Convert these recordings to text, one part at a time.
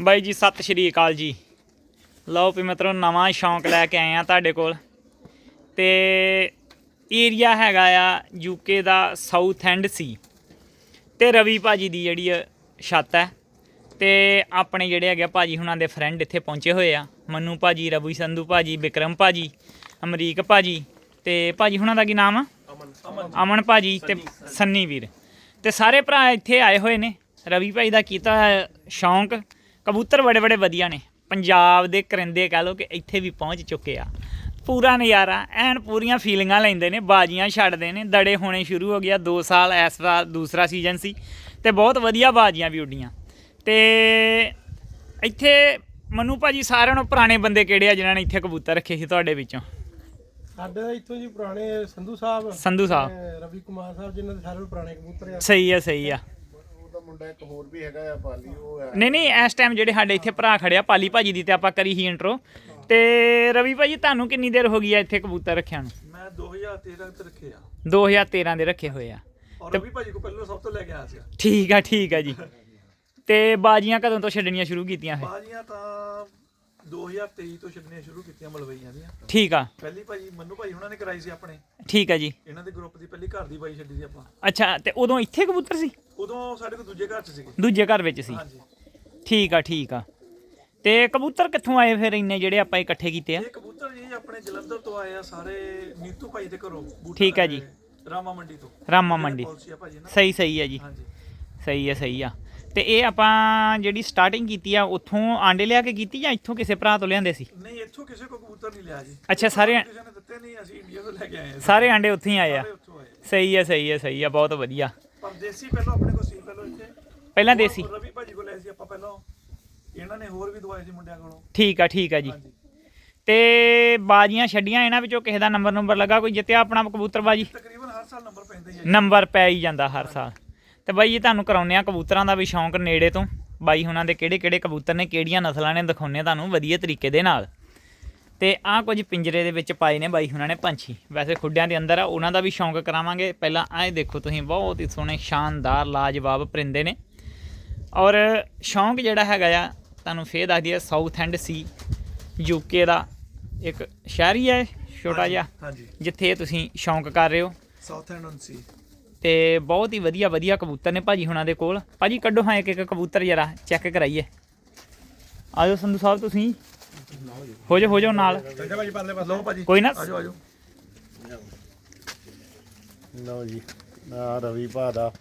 ਬਾਈ ਜੀ, ਸਤਿ ਸ਼੍ਰੀ ਅਕਾਲ ਜੀ। ਲਓ ਵੀ ਮਿੱਤਰੋ, ਨਵਾਂ ਸ਼ੌਂਕ ਲੈ ਕੇ ਆਏ ਆ ਤੁਹਾਡੇ ਕੋਲ। ਤੇ ਏਰੀਆ ਹੈਗਾ ਆ ਯੂਕੇ ਦਾ ਸਾਊਥ ਐਂਡ ਸੀ ਤੇ ਰਵੀ ਭਾਜੀ ਦੀ ਜਿਹੜੀ ਛੱਤ ਹੈ। ਤੇ ਆਪਣੇ ਜਿਹੜੇ ਹੈਗੇ ਆ ਭਾਜੀ ਹੁਣਾਂ ਦੇ ਫਰੈਂਡ ਇੱਥੇ ਪਹੁੰਚੇ ਹੋਏ ਆ। ਮੰਨੂ ਭਾਜੀ, ਰਵੀ ਸੰਧੂ ਭਾਜੀ, ਵਿਕਰਮ ਭਾਜੀ, ਅਮਰੀਕ ਭਾਜੀ ਤੇ ਭਾਜੀ ਹੁਣਾਂ ਦਾ ਕੀ ਨਾਮ ਆ? ਅਮਨ ਭਾਜੀ ਤੇ ਸੰਨੀ ਵੀਰ। ਤੇ ਸਾਰੇ ਭਰਾ ਇੱਥੇ ਆਏ ਹੋਏ ਨੇ। ਰਵੀ ਭਾਈ ਦਾ ਕੀਤਾ ਸ਼ੌਂਕ। ਕਬੂਤਰ ਬੜੇ ਬੜੇ ਵਧੀਆ ਨੇ। ਪੰਜਾਬ ਦੇ ਕਰਿੰਦੇ ਕਹ ਲੋ ਕਿ ਇੱਥੇ ਵੀ ਪਹੁੰਚ ਚੁੱਕੇ ਆ। ਪੂਰਾ ਨਜ਼ਾਰਾ ਐਨ ਪੂਰੀਆਂ ਫੀਲਿੰਗਾਂ ਲੈਂਦੇ ਨੇ ਬਾਜੀਆਂ ਛੱਡਦੇ ਨੇ ਦੜੇ ਹੋਣੇ ਸ਼ੁਰੂ ਹੋ ਗਿਆ 2 ਸਾਲ ਇਸ ਵਾਰ ਦੂਸਰਾ ਸੀਜ਼ਨ ਸੀ ਤੇ ਬਹੁਤ ਵਧੀਆ ਬਾਜੀਆਂ ਵੀ ਉੱਡੀਆਂ। ਤੇ ਇੱਥੇ ਮਨੂ ਭਾਜੀ ਸਾਰਿਆਂ ਨੂੰ ਪੁਰਾਣੇ ਬੰਦੇ ਕਿਹੜੇ ਆ ਜਿਨ੍ਹਾਂ ਨੇ ਇੱਥੇ ਕਬੂਤਰ ਰੱਖੇ ਸੀ ਤੁਹਾਡੇ ਵਿੱਚੋਂ? ਸਾਡੇ ਇੱਥੋਂ ਜੀ ਪੁਰਾਣੇ ਸੰਧੂ ਸਾਹਿਬ ਸੰਧੂ ਸਾਹਿਬ। ਰਵੀ ਕੁਮਾਰ ਸਾਹਿਬ ਜਿਨ੍ਹਾਂ ਦੇ ਸਾਰੇ ਪੁਰਾਣੇ ਕਬੂਤਰ ਆ। ਸਹੀ ਆ ਸਹੀ ਆ। ਮੁੰਡਾ ਇੱਕ ਹੋਰ ਵੀ ਹੈਗਾ ਆ ਪਾਲੀ ਉਹ ਹੈ। ਨਹੀਂ ਨਹੀਂ ਇਸ ਟਾਈਮ ਜਿਹੜੇ ਸਾਡੇ ਇੱਥੇ ਭਰਾ ਖੜਿਆ ਪਾਲੀ ਭਾਜੀ ਦੀ ਤੇ ਆਪਾਂ ਕਰੀ ਹੀ ਇੰਟਰੋ ਤੇ ਰਵੀ ਭਾਜੀ ਤੁਹਾਨੂੰ ਕਿੰਨੀ ਦੇਰ ਹੋ ਗਈ ਆ ਇੱਥੇ ਕਬੂਤਰ ਰੱਖਿਆਂ ਨੂੰ? ਮੈਂ 2013 ਤੱਕ ਰੱਖੇ ਆ। 2013 ਦੇ ਰੱਖੇ ਹੋਏ ਆ। ਔਰ ਰਵੀ ਭਾਜੀ ਕੋ ਪਹਿਲਾਂ ਸਭ ਤੋਂ ਲੈ ਕੇ ਆਇਆ ਸੀ ਠੀਕ ਆ ਠੀਕ ਆ ਜੀ। ਤੇ ਬਾਜੀਆਂ ਕਦੋਂ ਤੋਂ ਛੱਡਣੀਆਂ ਸ਼ੁਰੂ ਕੀਤੀਆਂ ਫਿਰ ਬਾਜੀਆਂ ਤਾਂ 2023 ਤੋਂ ਛੱਡਣੀਆਂ ਸ਼ੁਰੂ ਕੀਤੀਆਂ ਮਲਵਈਆਂ ਦੀਆਂ। ਠੀਕ ਆ। ਪਹਿਲੀ ਭਾਜੀ ਮੰਨੂ ਭਾਜੀ ਉਹਨਾਂ ਨੇ ਕਰਾਈ ਸੀ ਆਪਣੇ। ਠੀਕ ਆ ਜੀ। ਇਹਨਾਂ ਦੇ ਗਰੁੱਪ ਦੀ ਪਹਿਲੀ ਘਰ ਦੀ ਬਾਈ ਛੱਡੀ ਸੀ ਆਪਾਂ। ਅੱਛਾ ਤੇ ਉਦੋਂ ਇੱਥੇ ਕਬੂਤਰ ਸੀ? ਉਦੋਂ ਸਾਡੇ ਕੋਲ ਦੂਜੇ ਘਰ ਚ ਸੀਗੇ। ਦੂਜੇ ਘਰ ਵਿੱਚ ਸੀ। ਹਾਂਜੀ। ਠੀਕ ਆ ਠੀਕ ਆ। ਤੇ ਕਬੂਤਰ ਕਿੱਥੋਂ ਆਏ ਫਿਰ ਇੰਨੇ ਜਿਹੜੇ ਆਪਾਂ ਇਕੱਠੇ ਕੀਤੇ ਆ? ਇਹ ਕਬੂਤਰ ਜੀ ਆਪਣੇ ਜਲੰਧਰ ਤੋਂ ਆਏ ਆ ਸਾਰੇ ਨੀਤੂ ਭਾਈ ਦੇ ਘਰੋਂ। ਬੂਟਾ ਠੀਕ ਆ ਜੀ। ਰਾਮਾ ਮੰਡੀ ਤੋਂ। ਰਾਮਾ ਮੰਡੀ। ਪਾਲਿਸੀ ਆ ਭਾਜੀ ਨਾ। ਸਹੀ ਸਹੀ ਆ ਜੀ। ਹਾਂਜੀ। ਸਹੀ ਆ ਸਹੀ ਆ। ਤੇ ਇਹ ਆਪਾਂ ਜਿਹੜੀ ਸਟਾਰਟਿੰਗ ਕੀਤੀ ਆ ਉੱਥੋਂ ਆਂਡੇ ਲਿਆ ਕੇ ਕੀਤੀ ਜਾਂ ਇੱਥੋਂ ਕਿਸੇ ਭਰਾ ਤੋਂ ਲਿਆਂਦੇ ਸੀ? ਨਹੀਂ ਇੱਥੋਂ ਕਿਸੇ ਕੋ ਕਬੂਤਰ ਨਹੀਂ ਲਿਆ ਜੀ। ਅੱਛਾ ਸਾਰੇ ਕਿਸੇ ਨੇ ਦਿੱਤੇ ਨਹੀਂ ਅਸੀਂ ਇੰਡੀਆ ਤੋਂ ਲੈ ਕੇ ਆਏ ਆ ਸਾਰੇ ਆਂਡੇ ਉੱਥੇ ਹੀ ਆਏ ਆ? ਸਹੀ ਆ ਸਹੀ ਆ ਸਹੀ ਆ ਬਹੁਤ ਵਧੀਆ। ਪਰ ਦੇਸੀ ਪਹਿਲਾਂ ਆਪਣੇ ਕੋਲ ਸੀ ਪਹਿਲਾਂ ਇੱਥੇ। ਪਹਿਲਾਂ ਦੇਸੀ? ਰਵੀ ਭਾਜੀ ਕੋਲ ਲਏ ਸੀ ਆਪਾਂ ਪਹਿਲਾਂ। ਇਹਨਾਂ ਨੇ ਹੋਰ ਵੀ ਦਵਾਏ ਸੀ ਮੁੰਡਿਆਂ ਕੋਲੋਂ। ਠੀਕ ਆ ਠੀਕ ਆ ਜੀ। ਤੇ ਬਾਜੀਆਂ ਛੱਡੀਆਂ ਇਹਨਾਂ ਵਿੱਚੋਂ ਕਿਸੇ ਦਾ ਨੰਬਰ ਨੰਬਰ ਲੱਗਾ ਕੋਈ ਜਿੱਤਿਆ ਆਪਣਾ ਕਬੂਤਰ ਬਾਜੀ ਤਕਰੀਬਨ ਹਰ ਸਾਲ ਨੰਬਰ ਪੈਂਦੇ ਹੀ ਆ ਨੰਬਰ ਪੈ ਹੀ ਜਾਂਦਾ ਹਰ ਸਾਲ। ਤੇ ਬਾਈ ਇਹ ਤੁਹਾਨੂੰ ਕਰਾਉਂਦੇ ਆ ਕਬੂਤਰਾਂ ਦਾ ਵੀ ਸ਼ੌਂਕ ਨੇੜੇ ਤੋਂ। ਬਾਈ ਹੁਣਾਂ ਦੇ ਕਿਹੜੇ ਕਿਹੜੇ ਕਬੂਤਰ ਨੇ ਕਿਹੜੀਆਂ ਨਸਲਾਂ ਨੇ ਦਿਖਾਉਂਦੇ ਤੁਹਾਨੂੰ ਵਧੀਆ ਤਰੀਕੇ ਦੇ ਨਾਲ। ਤੇ ਆਹ ਕੁਝ ਪਿੰਜਰੇ ਦੇ ਵਿੱਚ ਪਾਏ ਨੇ ਬਾਈ ਹੁਣਾਂ ਨੇ ਪੰਛੀ। ਵੈਸੇ ਖੁੱਡਿਆਂ ਦੇ ਅੰਦਰ ਆ ਉਹਨਾਂ ਦਾ ਵੀ ਸ਼ੌਂਕ ਕਰਾਵਾਂਗੇ। ਪਹਿਲਾਂ ਆਹ ਦੇਖੋ ਤੁਸੀਂ ਬਹੁਤ ਹੀ ਸੋਹਣੇ ਸ਼ਾਨਦਾਰ ਲਾਜਵਾਬ ਪਰਿੰਦੇ ਨੇ। ਔਰ ਸ਼ੌਂਕ ਜਿਹੜਾ ਹੈਗਾ ਆ ਤੁਹਾਨੂੰ ਫੇਰ ਦੱਸ ਦਈਏ ਸਾਊਥ ਐਂਡ ਸੀ ਯੂਕੇ ਦਾ ਇੱਕ ਸ਼ਹਿਰ ਹੀ ਹੈ ਛੋਟਾ ਜਿਹਾ। ਹਾਂਜੀ। ਜਿੱਥੇ ਤੁਸੀਂ ਸ਼ੌਂਕ ਕਰ ਰਹੇ ਹੋ। ਸਾਊਥ ਐਂਡ ਸੀ ਤੇ ਬਹੁਤ ਹੀ ਵਧੀਆ ਵਧੀਆ ਕਬੂਤਰ ਨੇ ਭਾਜੀ ਹੁਣਾਂ ਦੇ ਕੋਲ। ਭਾਜੀ ਕੱਢੋ ਹਾਂ ਇੱਕ ਇੱਕ ਕਬੂਤਰ ਜਰਾ ਚੈੱਕ ਕਰਾਈਏ। ਆਜੋ ਸੰਧੂ ਸਾਹਿਬ ਤੁਸੀਂ। ਹੋ ਜਾ ਹੋ ਜਾਓ ਨਾਲ। ਚੱਲ ਭਾਜੀ ਪਰਲੇ ਪਾਸੇ। ਲਓ ਭਾਜੀ। ਕੋਈ ਨਾ। ਆਜੋ ਆਜੋ। ਲਓ ਜੀ ਆ ਰਵੀ ਭਾ ਦਾ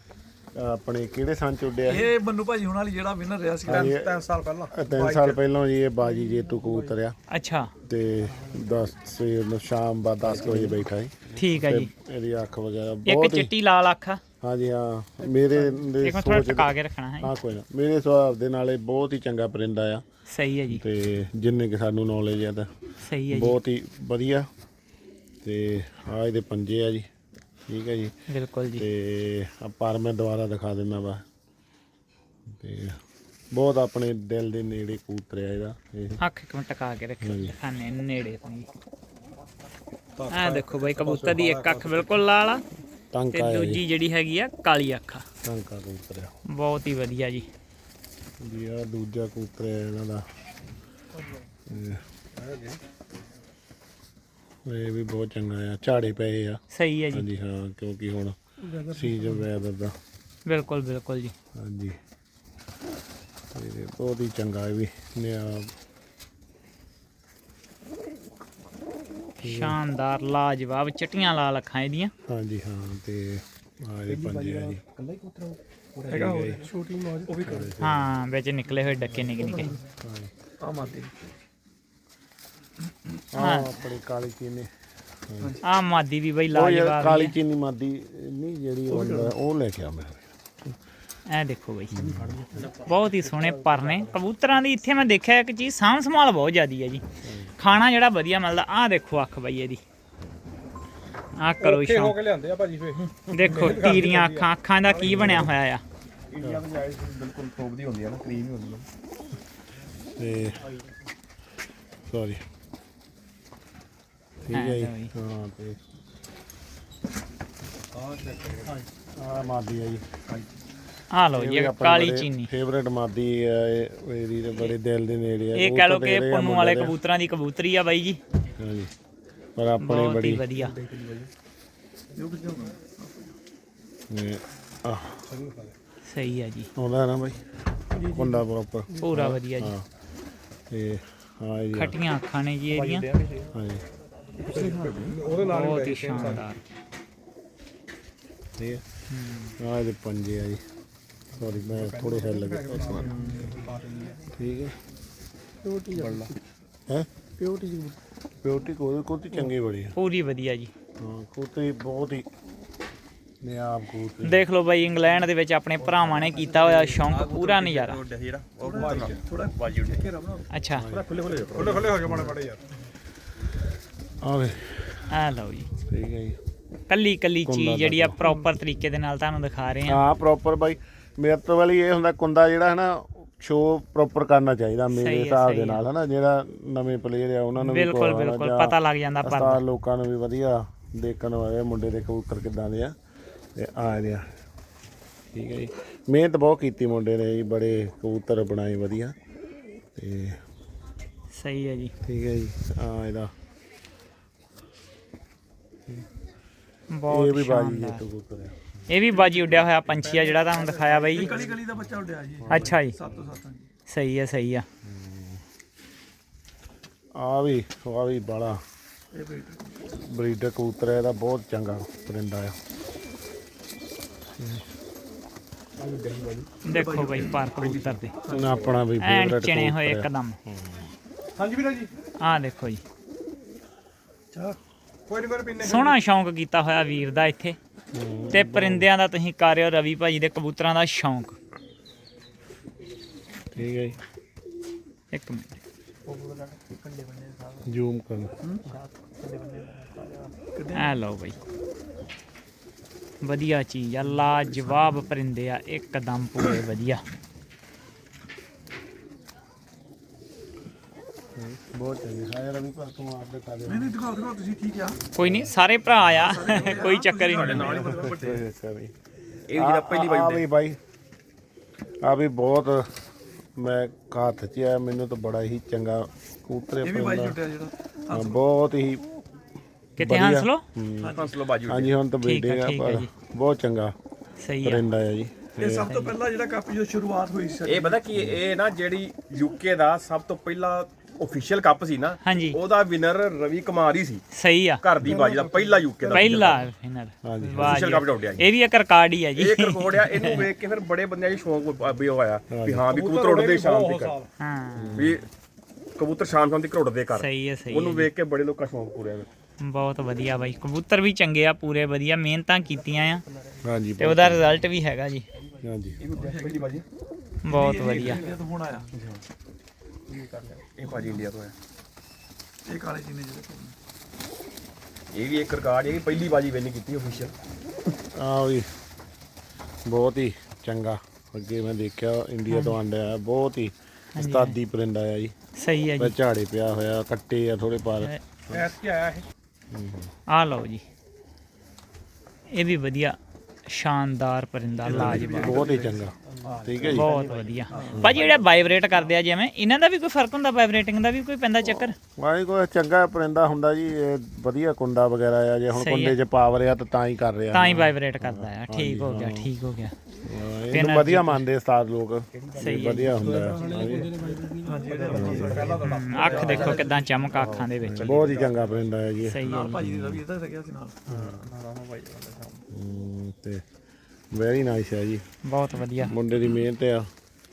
ਆਪਣੇ ਕਿਹੜੇ ਸੰਨ ਚ ਉੱਡਿਆ ਇਹ ਮੰਨੂ ਭਾਜੀ ਹੁਣਾਂ ਵਾਲੀ ਜਿਹੜਾ ਵਿਨਰ ਰਿਹਾ ਸੀ ਹਾਂਜੀ, ਤਿੰਨ ਸਾਲ ਪਹਿਲਾਂ ਇਹ ਤਿੰਨ ਸਾਲ ਪਹਿਲਾਂ ਜੀ ਇਹ ਬਾਜੀ ਜੇਤੂ ਕਬੂਤਰ ਆ। ਅੱਛਾ। ਤੇ 10 ਸਵੇਰ ਨੂੰ ਸ਼ਾਮ ਬਾਅਦ 10 ਵਜੇ ਬੈਠਾ ਸੀ। ਠੀਕ ਹੈ ਤੇ ਜੀ ਇਹਦੀ ਅੱਖ ਵਗੈਰਾ ਇੱਕ ਬਹੁਤ ਹੀ ਚਿੱਟੀ ਲਾਲ ਅੱਖ ਆ। ਹਾਂਜੀ ਹਾਂ। ਮੇਰੇ ਦੇ ਮੈਂ ਥੋੜਾ ਸੋਚ ਟਕਾ ਕੇ ਰੱਖਣਾ ਹੈ। ਹਾਂ ਕੋਈ ਨਾ। ਮੇਰੇ ਸੁਭਾਅ ਦੇ ਨਾਲ ਇਹ ਬਹੁਤ ਹੀ ਚੰਗਾ ਪਰਿੰਦਾ ਆ। ਸਹੀ ਹੈ ਜੀ। ਤੇ ਜਿੰਨੇ ਕਿ ਸਾਨੂੰ ਨੌਲੇਜ ਆ ਤਾਂ ਸਹੀ ਹੈ ਜੀ। ਬਹੁਤ ਹੀ ਵਧੀਆ। ਤੇ ਆ ਇਹਦੇ ਪੰਜੇ ਆ ਜੀ। ਠੀਕ ਹੈ ਜੀ। ਬਿਲਕੁਲ ਜੀ। ਤੇ ਆ ਪਰ ਮੈਂ ਦੁਬਾਰਾ ਦਿਖਾ ਦਿੰਦਾ ਵਾ। ਤੇ ਬਹੁਤ ਆਪਣੇ ਦਿਲ ਦੇ ਨੇੜੇ ਕਬੂਤਰ ਆ ਇਹਦਾ। ਇਹ ਅੱਖ ਇੱਕ ਮਿੰਟ ਟਕਾ ਕੇ ਰੱਖੋ ਹਾਂਜੀ। ਨੇੜੇ ਤੋਂ ਜੀ ਆ ਦੇਖੋ ਬਾਈ ਕਬੂਤਰ ਦੀ ਇੱਕ ਅੱਖ ਬਿਲਕੁਲ ਲਾਲ ਆ ਤੇ ਟਾਂਕਾ ਆ ਜੀ। ਦੂਜੀ ਜਿਹੜੀ ਹੈਗੀ ਆ ਕਾਲੀ ਅੱਖ ਆ। ਟਾਂਕਾ ਕਬੂਤਰ ਆ। ਬਹੁਤ ਹੀ ਵਧੀਆ ਜੀ। ਜੀ ਆ ਦੂਜਾ ਕਬੂਤਰ ਹੈ ਇਹਨਾਂ ਦਾ। ਇਹ- ਇਹ ਵੀ ਬਹੁਤ ਚੰਗਾ ਆ ਝਾੜੇ ਪਏ ਆ। ਸਹੀ ਹੈ ਜੀ। ਹਾਂਜੀ ਹਾਂ ਕਿਉਂਕਿ ਹੁਣ ਸੀਜ਼ਨ ਵੈਦਰ ਦਾ। ਬਿਲਕੁਲ ਬਿਲਕੁਲ ਜੀ। ਹਾਂਜੀ। ਤੇ ਬਹੁਤ ਹੀ ਚੰਗਾ ਇਹ ਵੀ ਨਿਆ ਸ਼ਾਨਦਾਰ ਲਾਜਵਾਬ ਚਟੀਆਂ ਲਾਲ ਅੱਖਾਂ ਇਹਦੀਆਂ। ਹਾਂਜੀ ਹਾਂ ਤੇ ਆ ਇਹ ਪੰਜੇ ਆ ਜੀ। ਕੱਲਾ ਹੀ ਕਬੂਤਰ ਹੈਗਾ ਹੋਰ ਛੋਟੀ ਮੌਜ ਉਹ ਵੀ ਕਰ। ਹਾਂ ਵਿੱਚ ਨਿਕਲੇ ਹੋਏ ਡੱਕੇ ਨਿੱਕੇ ਨਿੱਕੇ। ਆ ਮਾਤੀ ਆ ਆਪਣੀ ਕਾਲੀ ਚੀਨੀ। ਆ ਮਾਦੀ ਵੀ ਬਈ ਲਾਜਵਾਬ ਕਾਲੀ ਚੀਨੀ ਮਾਦੀ ਨਹੀਂ ਜਿਹੜੀ ਉਹ ਲੈ ਕੇ ਆ ਮੈਂ ਐ ਦੇਖੋ ਬਈ। ਬਹੁਤ ਹੀ ਸੋਹਣੇ ਪਰ ਨੇ ਕਬੂਤਰਾਂ ਦੀ ਇੱਥੇ ਮੈਂ ਦੇਖਿਆ ਇੱਕ ਚੀਜ਼ ਸਾਂਭ ਸੰਭਾਲ ਬਹੁਤ ਜ਼ਿਆਦੀ ਹੈ ਜੀ। ਖਾਣਾ ਜਿਹੜਾ ਵਧੀਆ ਮਿਲਦਾ ਆ ਦੇਖੋ ਅੱਖ ਬਈ ਇਹਦੀ। ਆ ਕਰੋ ਹੋ ਸ਼ੌਂਕ। ਕੇ ਲਿਆਂਦੇ ਆ ਭਾਜੀ ਫੇ ਦੇਖੋ ਤੀਰੀਆਂ ਅੱਖਾਂ ਅੱਖਾਂ ਦਾ ਕੀ ਬਣਿਆ ਹੋਇਆ ਆ। ਇੰਡੀਆ ਵਿੱਚ ਆਈਸ ਬਿਲਕੁਲ ਥੋਪ ਦੀ ਹੁੰਦੀ ਹੈ ਨਾ ਕਰੀਮ ਹੀ ਹੁੰਦੀ ਹੈ ਤੇ ਸੌਰੀ ਠੀਕ ਹੈ ਜੀ। ਹਾਂ, ਜੀ। ਹਾਂ ਤੇ ਆ ਮਾਦੀ ਆ ਜੀ। ਆ ਲਓ ਜੀ ਇਹ ਕਾਲੀ ਚੀਨੀ। ਫੇਵਰੇਟ ਮਾਦੀ ਆ ਇਹ ਇਹਦੀ ਤੇ ਬੜੇ ਦਿਲ ਦੇ ਨੇੜੇ ਆ। ਇਹ ਕਹਿ ਲਓ ਕਿ ਆ ਪੁੰਨੂ ਵਾਲੇ। ਕਬੂਤਰਾਂ ਦੀ ਕਬੂਤਰੀ ਆ ਬਾਈ ਜੀ। ਹਾਂਜੀ ਪਰ ਆਪਣੀ ਬਹੁਤ ਹੀ ਬੜੀ ਵਧੀਆ। ਇਹ, ਆਹ, ਸਹੀ ਹੈ ਜੀ। ਆਉਂਦਾ ਨਾ ਬਾਈ? ਕੁੰਡਾ ਪ੍ਰੋਪਰ ਪੂਰਾ ਵਧੀਆ ਜੀ। ਹਾਂ ਤੇ ਹਾਂ ਇਹ ਖਟੀਆਂ ਅੱਖਾਂ ਨੇ ਜੀ ਇਹਦੀਆਂ। ਹਾਂਜੀ। ਬਹੁਤ ਹੀ ਸ਼ਾਨਦਾਰ। ਠੀਕ ਹੈ ਹਾਂ ਇਹਦੇ ਪੰਜੇ ਆ ਜੀ। ਸੌਰੀ ਮੈਂ ਥੋੜੇ ਹਿੱਲ ਗਏ ਠੀਕ ਹੈ। ਪਿਓਟੀ ਹੈ? ਪਿਓਟੀ ਪਿਓਟੀ ਕੋਲ ਕੋਤੀ ਚੰਗੀ ਬੜੀ ਹੈ ਪੂਰੀ ਵਧੀਆ ਜੀ। ਹਾਂ ਕੋਤੀ ਬਹੁਤ ਹੀ ਨਿਆਬ ਕੋਤੀ ਦੇਖ ਲਓ ਬਾਈ ਇੰਗਲੈਂਡ ਦੇ ਵਿੱਚ ਆਪਣੇ ਭਰਾਵਾਂ ਨੇ ਕੀਤਾ ਹੋਇਆ ਸ਼ੌਂਕ ਪੂਰਾ ਨਜ਼ਾਰਾ। ਜਿਹੜਾ ਉਹ ਥੋੜਾ ਅੱਛਾ। ਖੁੱਲੇ ਖੁੱਲੇ ਖੁੱਲੇ ਖੁੱਲੇ ਹੋ ਗਏ ਮਾੜੇ ਮਾੜੇ ਯਾਰ। ਆਵੇ ਆ ਲਓ ਜੀ। ਠੀਕ ਹੈ ਜੀ। ਕੱਲੀ ਕੱਲੀ ਚੀਜ਼ ਜਿਹੜੀ ਆ। ਪ੍ਰੋਪਰ ਤਰੀਕੇ ਦੇ ਨਾਲ ਤੁਹਾਨੂੰ ਦਿਖਾ ਰਹੇ ਆ ਹਾਂ ਪ੍ਰੋਪਰ ਬਾਈ। ਮੇਰੇ ਤੋਂ ਵਾਲੀ ਇਹ ਹੁੰਦਾ ਕੁੰਦਾ ਜਿਹੜਾ ਹੈ ਨਾ ਸ਼ੋ ਪ੍ਰੋਪਰ ਕਰਨਾ ਚਾਹੀਦਾ ਮੇਰੇ ਹੈ, ਹਿਸਾਬ ਦੇ ਹੈ। ਨਾਲ ਹਨਾ ਜਿਹੜਾ ਨਵੇਂ ਪਲੇਅਰ ਆ ਉਹਨਾਂ ਨੂੰ ਵੀ ਬਿਲਕੁਲ ਕੋਲ ਬਿਲਕੁਲ ਪਤਾ ਲੱਗ ਜਾਂਦਾ ਪਰ ਉਸਤਾਦ ਲੋਕਾਂ ਨੂੰ ਵੀ ਵਧੀਆ ਦੇਖਣ ਵਾਲੇ ਮੁੰਡੇ ਦੇ ਕਬੂਤਰ ਕਿਦਾਂ ਦੇ ਆ ਤੇ ਆ ਆ। ਠੀਕ ਹੈ ਜੀ। ਮਿਹਨਤ ਬਹੁਤ ਕੀਤੀ ਮੁੰਡੇ ਨੇ ਜੀ ਬੜੇ ਕਬੂਤਰ ਬਣਾਏ ਵਧੀਆ। ਤੇ ਸਹੀ ਹੈ ਜੀ। ਠੀਕ ਹੈ ਜੀ ਆ ਇਹਦਾ। ਇਹ ਬਹੁਤ ਵੀ ਬਾਜੀ ਜੀ ਕਬੂਤਰ। ਆ ਇਹ ਵੀ ਬਾਜੀ ਉੱਡਿਆ ਹੋਇਆ ਪੰਛੀ ਆ ਜਿਹੜਾ ਤੁਹਾਨੂੰ ਦਿਖਾਇਆ ਬਾਈ ਜੀ। ਗਲੀ ਗਲੀ ਦਾ ਬੱਚਾ ਉੱਡਿਆ ਜੀ। ਅੱਛਾ ਜੀ। ਤੋਂ ਸਹੀ ਹੈ ਸਹੀ ਆ। ਆ ਵੀ ਆ ਵੀ ਬਾਲਾ। ਇਹ ਬਰੀਡਰ ਕਬੂਤਰ ਹੈ ਇਹਦਾ ਬਹੁਤ ਚੰਗਾ ਪਰਿੰਦਾ ਆ। ਦੇਖੋ ਬਾਈ ਪਰ ਕਬੂਤਰ ਦੇ। ਇਹਨਾਂ ਆਪਣਾ ਵੀ ਐਨ ਫੇਵਰਟ ਚਿਣੇ ਹੋਏ ਇੱਕਦਮ। ਹਾਂਜੀ ਵੀਰਾ ਜੀ। ਆਹ ਦੇਖੋ ਜੀ। ਚਾਹ ਕੋਈ ਨਹੀਂ ਕੋਈ ਪੀਨੇ। ਸੋਹਣਾ ਸ਼ੌਂਕ ਕੀਤਾ ਹੋਇਆ ਵੀਰ ਦਾ ਇੱਥੇ। ਤੇ ਪਰਿੰਦਿਆਂ ਦਾ ਤੁਸੀਂ ਕਰ ਰਹੇ ਹੋ ਰਵੀ ਭਾਜੀ ਦੇ ਕਬੂਤਰਾਂ ਦਾ ਸ਼ੌਂਕ। ਠੀਕ ਹੈ ਜੀ। ਇੱਕ ਮਿੰਟ। ਜ਼ੂਮ ਕਰ। ਐ ਲਓ ਬਾਈ। ਵਧੀਆ ਚੀਜ਼ ਆ ਲਾਜਵਾਬ ਪਰਿੰਦੇ ਆ ਇੱਕਦਮ ਪੂਰੇ ਵਧੀਆ। ਬਹੁਤ ਚੰਗੀ ਹਾਇਰ ਰਵੀ ਪਰ ਤੂੰ ਆਪ ਦੇ ਕਾਲੇ ਨਹੀਂ ਨਹੀਂ ਦਿਖਾਓ ਦਿਖਾਓ ਤੁਸੀਂ ਠੀਕ ਆ ਕੋਈ ਨਹੀਂ ਸਾਰੇ ਭਰਾ ਆ ਕੋਈ ਚੱਕਰ ਹੀ ਨਹੀਂ। ਅੱਛਾ ਵੀ ਇਹ ਜਿਹੜਾ ਪਹਿਲੀ ਆ ਵਾਰੀ ਵੀ ਬਾਈ ਆ ਵੀ ਬਹੁਤ ਮੈਂ ਹੱਥ 'ਚ ਆ ਮੈਨੂੰ ਤਾਂ ਬੜਾ ਹੀ ਚੰਗਾ ਕਬੂਤਰ ਇਹ ਵੀ ਬਾਈ ਜਿਹੜਾ। ਬਹੁਤ ਹੀ ਕਿਤੇ ਵਧੀਆ। ਹੰਸ ਲੋ। ਹੰਸਲੋ ਬਾਜੀ ਹਾਂਜੀ ਹੁਣ ਤਾਂ ਠੀਕ ਆ, ਆ ਠੀਕ ਆ ਪਰ ਜੀ। ਬਹੁਤ ਚੰਗਾ ਸਹੀ ਆ। ਪਰਿੰਦਾ ਆ ਜੀ। ਇਹ ਸਭ ਤੋਂ ਪਹਿਲਾਂ ਜਿਹੜਾ ਕੱਪ ਜੋ ਸ਼ੁਰੂਆਤ ਹੋਈ ਸੀ। ਇਹ ਪਤਾ ਕੀ? ਇਹ ਨਾ ਜਿਹੜੀ ਯੂਕੇ ਦਾ ਸਭ ਤੋਂ ਪਹਿਲਾ ਅਫੀਸ਼ੀਅਲ ਕੱਪ ਸੀ ਨਾ ਹਾਂਜੀ। ਉਹਦਾ ਵਿਨਰ ਰਵੀ ਕੁਮਾਰ ਹੀ ਸੀ। ਸਹੀ ਆ। ਘਰ ਦੀ ਬਾਜੀ ਦਾ ਪਹਿਲਾ ਯੂਕੇ ਦਾ ਪਹਿਲਾ ਵਿਨਰ ਹਾਂਜੀ ਵਾਹ ਕੱਪ ਉੱਡਿਆ ਜੀ। ਇਹ ਵੀ ਇੱਕ ਰਿਕਾਰਡ ਹੀ ਆ ਜੀ। ਇਹ ਇੱਕ ਰਿਕਾਰਡ ਆ ਇਹਨੂੰ ਵੇਖ ਕੇ ਫਿਰ ਬੜੇ ਬੰਦਿਆਂ 'ਚ ਸ਼ੌਂਕ ਵੀ ਹੋਇਆ ਵੀ ਹਾਂ ਵੀ ਕਬੂਤਰ ਉੱਡਦੇ ਸ਼ਾਮ ਤੱਕ। ਹਾਂ। ਵੀ ਕਬੂਤਰ ਸ਼ਾਮ ਸ਼ਾਮ ਤੱਕ ਉੱਡਦੇ ਕਰ ਸਹੀ ਹੈ ਸਹੀ ਉਹਨੂੰ ਵੇਖ ਕੇ ਬੜੇ ਲੋਕਾਂ ਸ਼ੌਂਕ ਪੂਰੇ ਹੋਏ ਬਹੁਤ ਵਧੀਆ ਬਾਈ। ਕਬੂਤਰ ਵੀ ਚੰਗੇ ਆ ਪੂਰੇ ਵਧੀਆ ਮਿਹਨਤਾਂ ਕੀਤੀਆਂ ਆ। ਹਾਂਜੀ ਤੇ ਉਹਦਾ ਰਿਜ਼ਲਟ ਵੀ ਹੈਗਾ ਜੀ। ਹਾਂਜੀ। ਬਹੁਤ ਵਧੀਆ। ਇੰਡੀਆ ਤੋਂ ਹੁਣ ਆਇਆ। ਇਹ ਬਾਜੀ ਇੰਡੀਆ ਤੋਂ ਹੈ। ਇਹ ਕਾਲੇ ਚੀਨੇ ਜਿਹੜੇ ਕੋਲ ਇਹ ਵੀ ਇੱਕ ਰਿਕਾਰਡ ਹੈ ਕਿ ਪਹਿਲੀ ਬਾਜੀ ਵਿਨ ਕੀਤੀ ਅਫੀਸ਼ੀਅਲ ਆ ਵੀ ਬਹੁਤ ਹੀ ਚੰਗਾ। ਅੱਗੇ ਮੈਂ ਦੇਖਿਆ ਇੰਡੀਆ ਤੋਂ ਆਂਡਿਆ ਬਹੁਤ ਹੀ ਉਸਤਾਦੀ ਪਰਿੰਦਾ ਆ ਜੀ। ਸਹੀ ਹੈ ਜੀ। ਝਾੜੇ ਪਿਆ ਹੋਇਆ ਕੱਟੇ ਆ ਥੋੜੇ ਪਰ। ਐਸ ਕੀ ਆਇਆ ਇਹ? ਆ ਲਓ ਜੀ। ਇਹ ਵੀ ਵਧੀਆ ਸ਼ਾਨਦਾਰ ਪਰਿੰਦਾ ਲਾਜਵਾਬ। ਬਹੁਤ ਹੀ ਚੰਗਾ। ਠੀਕ ਹੈ ਜੀ। ਬਹੁਤ ਵਧੀਆ। ਭਾਜੀ ਜਿਹੜਾ ਵਾਈਬ੍ਰੇਟ ਕਰਦੇ ਆ ਜਿਵੇਂ ਇਹਨਾਂ ਦਾ ਵੀ ਕੋਈ ਫ਼ਰਕ ਹੁੰਦਾ ਵਾਈਬ੍ਰੇਟਿੰਗ ਦਾ ਵੀ ਕੋਈ ਪੈਂਦਾ ਚੱਕਰ? ਵਾਈ ਕੋਈ ਚੰਗਾ ਪਰਿੰਦਾ ਹੁੰਦਾ ਜੀ ਇਹ ਵਧੀਆ ਕੁੰਡਾ ਵਗੈਰਾ ਆ ਜੇ ਹੁਣ ਕੁੰਡੇ 'ਚ ਪਾਵਰ ਆ ਤਾਂ ਤਾਂ ਹੀ ਕਰ ਰਿਹਾ। ਤਾਂ ਹੀ ਵਾਈਬ੍ਰੇਟ ਕਰਦਾ ਆ। ਠੀਕ ਹੋ ਗਿਆ ਠੀਕ ਹੋ ਗਿਆ। ਇਹਨੂੰ ਵਧੀਆ ਮੰਨਦੇ ਉਸਤਾਦ ਲੋਕ। ਸਹੀ ਵਧੀਆ ਹੁੰਦਾ ਹੈ ਅੱਖ ਦੇਖੋ ਕਿਦਾਂ ਚਮਕ ਅੱਖਾਂ ਦੇ ਵਿੱਚ। ਬਹੁਤ ਹੀ ਚੰਗਾ ਪਰਿੰਦਾ ਹੈ ਜੀ। ਸਹੀ ਹੈ। ਭਾਜੀ ਦੀ ਰਵੀ ਇਹਦਾ ਲੱਗਿਆ ਸੀ ਨਾਲ। ਹਮ, ਤੇ ਵੈਰੀ ਨਾਈਸ ਹੈ ਜੀ। ਬਹੁਤ ਵਧੀਆ। ਮੁੰਡੇ ਦੀ ਮਿਹਨਤ ਆ।